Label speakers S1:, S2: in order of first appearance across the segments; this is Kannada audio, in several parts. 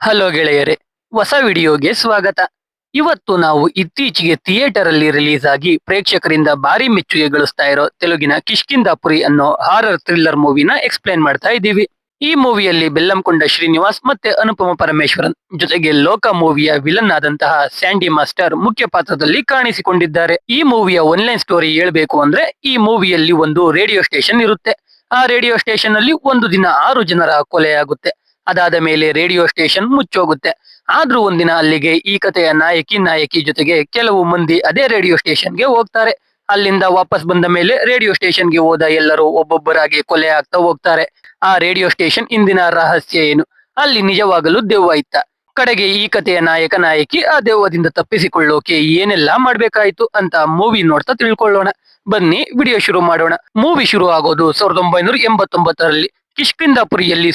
S1: ಹಲೋ ಗೆಳೆಯರೇ, ಹೊಸ ವಿಡಿಯೋಗೆ ಸ್ವಾಗತ. ಇವತ್ತು ನಾವು ಇತ್ತೀಚೆಗೆ ಥಿಯೇಟರ್ ಅಲ್ಲಿ ರಿಲೀಸ್ ಆಗಿ ಪ್ರೇಕ್ಷಕರಿಂದ ಭಾರಿ ಮೆಚ್ಚುಗೆ ಗಳಿಸ್ತಾ ಇರೋ ತೆಲುಗಿನ ಕಿಷ್ಕಿಂದಾಪುರಿ ಅನ್ನೋ ಹಾರರ್ ಥ್ರಿಲ್ಲರ್ ಮೂವಿನ ಎಕ್ಸ್ಪ್ಲೇನ್ ಮಾಡ್ತಾ ಇದ್ದೀವಿ. ಈ ಮೂವಿಯಲ್ಲಿ ಬೆಲ್ಲಂಕೊಂಡ ಶ್ರೀನಿವಾಸ್ ಮತ್ತೆ ಅನುಪಮ ಪರಮೇಶ್ವರನ್ ಜೊತೆಗೆ ಲೋಕ ಮೂವಿಯ ವಿಲನ್ ಆದಂತಹ ಸ್ಯಾಂಡಿ ಮಾಸ್ಟರ್ ಮುಖ್ಯ ಪಾತ್ರದಲ್ಲಿ ಕಾಣಿಸಿಕೊಂಡಿದ್ದಾರೆ. ಈ ಮೂವಿಯ ಒನ್ಲೈನ್ ಸ್ಟೋರಿ ಹೇಳ್ಬೇಕು ಅಂದ್ರೆ ಈ ಮೂವಿಯಲ್ಲಿ ಒಂದು ರೇಡಿಯೋ ಸ್ಟೇಷನ್ ಇರುತ್ತೆ. ಆ ರೇಡಿಯೋ ಸ್ಟೇಷನ್ ಅಲ್ಲಿ ಒಂದು ದಿನ ಆರು ಜನರ ಕೊಲೆಯಾಗುತ್ತೆ. ಅದಾದ ಮೇಲೆ ರೇಡಿಯೋ ಸ್ಟೇಷನ್ ಮುಚ್ಚೋಗುತ್ತೆ. ಆದ್ರೂ ಒಂದಿನ ಅಲ್ಲಿಗೆ ಈ ಕಥೆಯ ನಾಯಕಿ ನಾಯಕಿ ಜೊತೆಗೆ ಕೆಲವು ಮಂದಿ ಅದೇ ರೇಡಿಯೋ ಸ್ಟೇಷನ್ಗೆ ಹೋಗ್ತಾರೆ. ಅಲ್ಲಿಂದ ವಾಪಸ್ ಬಂದ ಮೇಲೆ ರೇಡಿಯೋ ಸ್ಟೇಷನ್ಗೆ ಹೋದ ಎಲ್ಲರೂ ಒಬ್ಬೊಬ್ಬರಾಗಿ ಕೊಲೆ ಆಗ್ತಾ ಹೋಗ್ತಾರೆ. ಆ ರೇಡಿಯೋ ಸ್ಟೇಷನ್ ಇಂದಿನ ರಹಸ್ಯ ಏನು? ಅಲ್ಲಿ ನಿಜವಾಗಲು ದೆವ್ವ ಇತ್ತ. ಕಡೆಗೆ ಈ ಕಥೆಯ ನಾಯಕ, ನಾಯಕಿ ಆ ದೆವ್ವದಿಂದ ತಪ್ಪಿಸಿಕೊಳ್ಳೋಕೆ ಏನೆಲ್ಲ ಮಾಡ್ಬೇಕಾಯ್ತು ಅಂತ ಮೂವಿ ನೋಡ್ತಾ ತಿಳ್ಕೊಳ್ಳೋಣ. ಬನ್ನಿ, ವಿಡಿಯೋ ಶುರು ಮಾಡೋಣ. ಮೂವಿ ಶುರು ಆಗೋದು ಸಾವಿರದ ಒಂಬೈನೂರ ಎಂಬತ್ತೊಂಬತ್ತರಲ್ಲಿ. ಕಿಷ್ಕಿಂದಾಪುರಿಯಲ್ಲಿ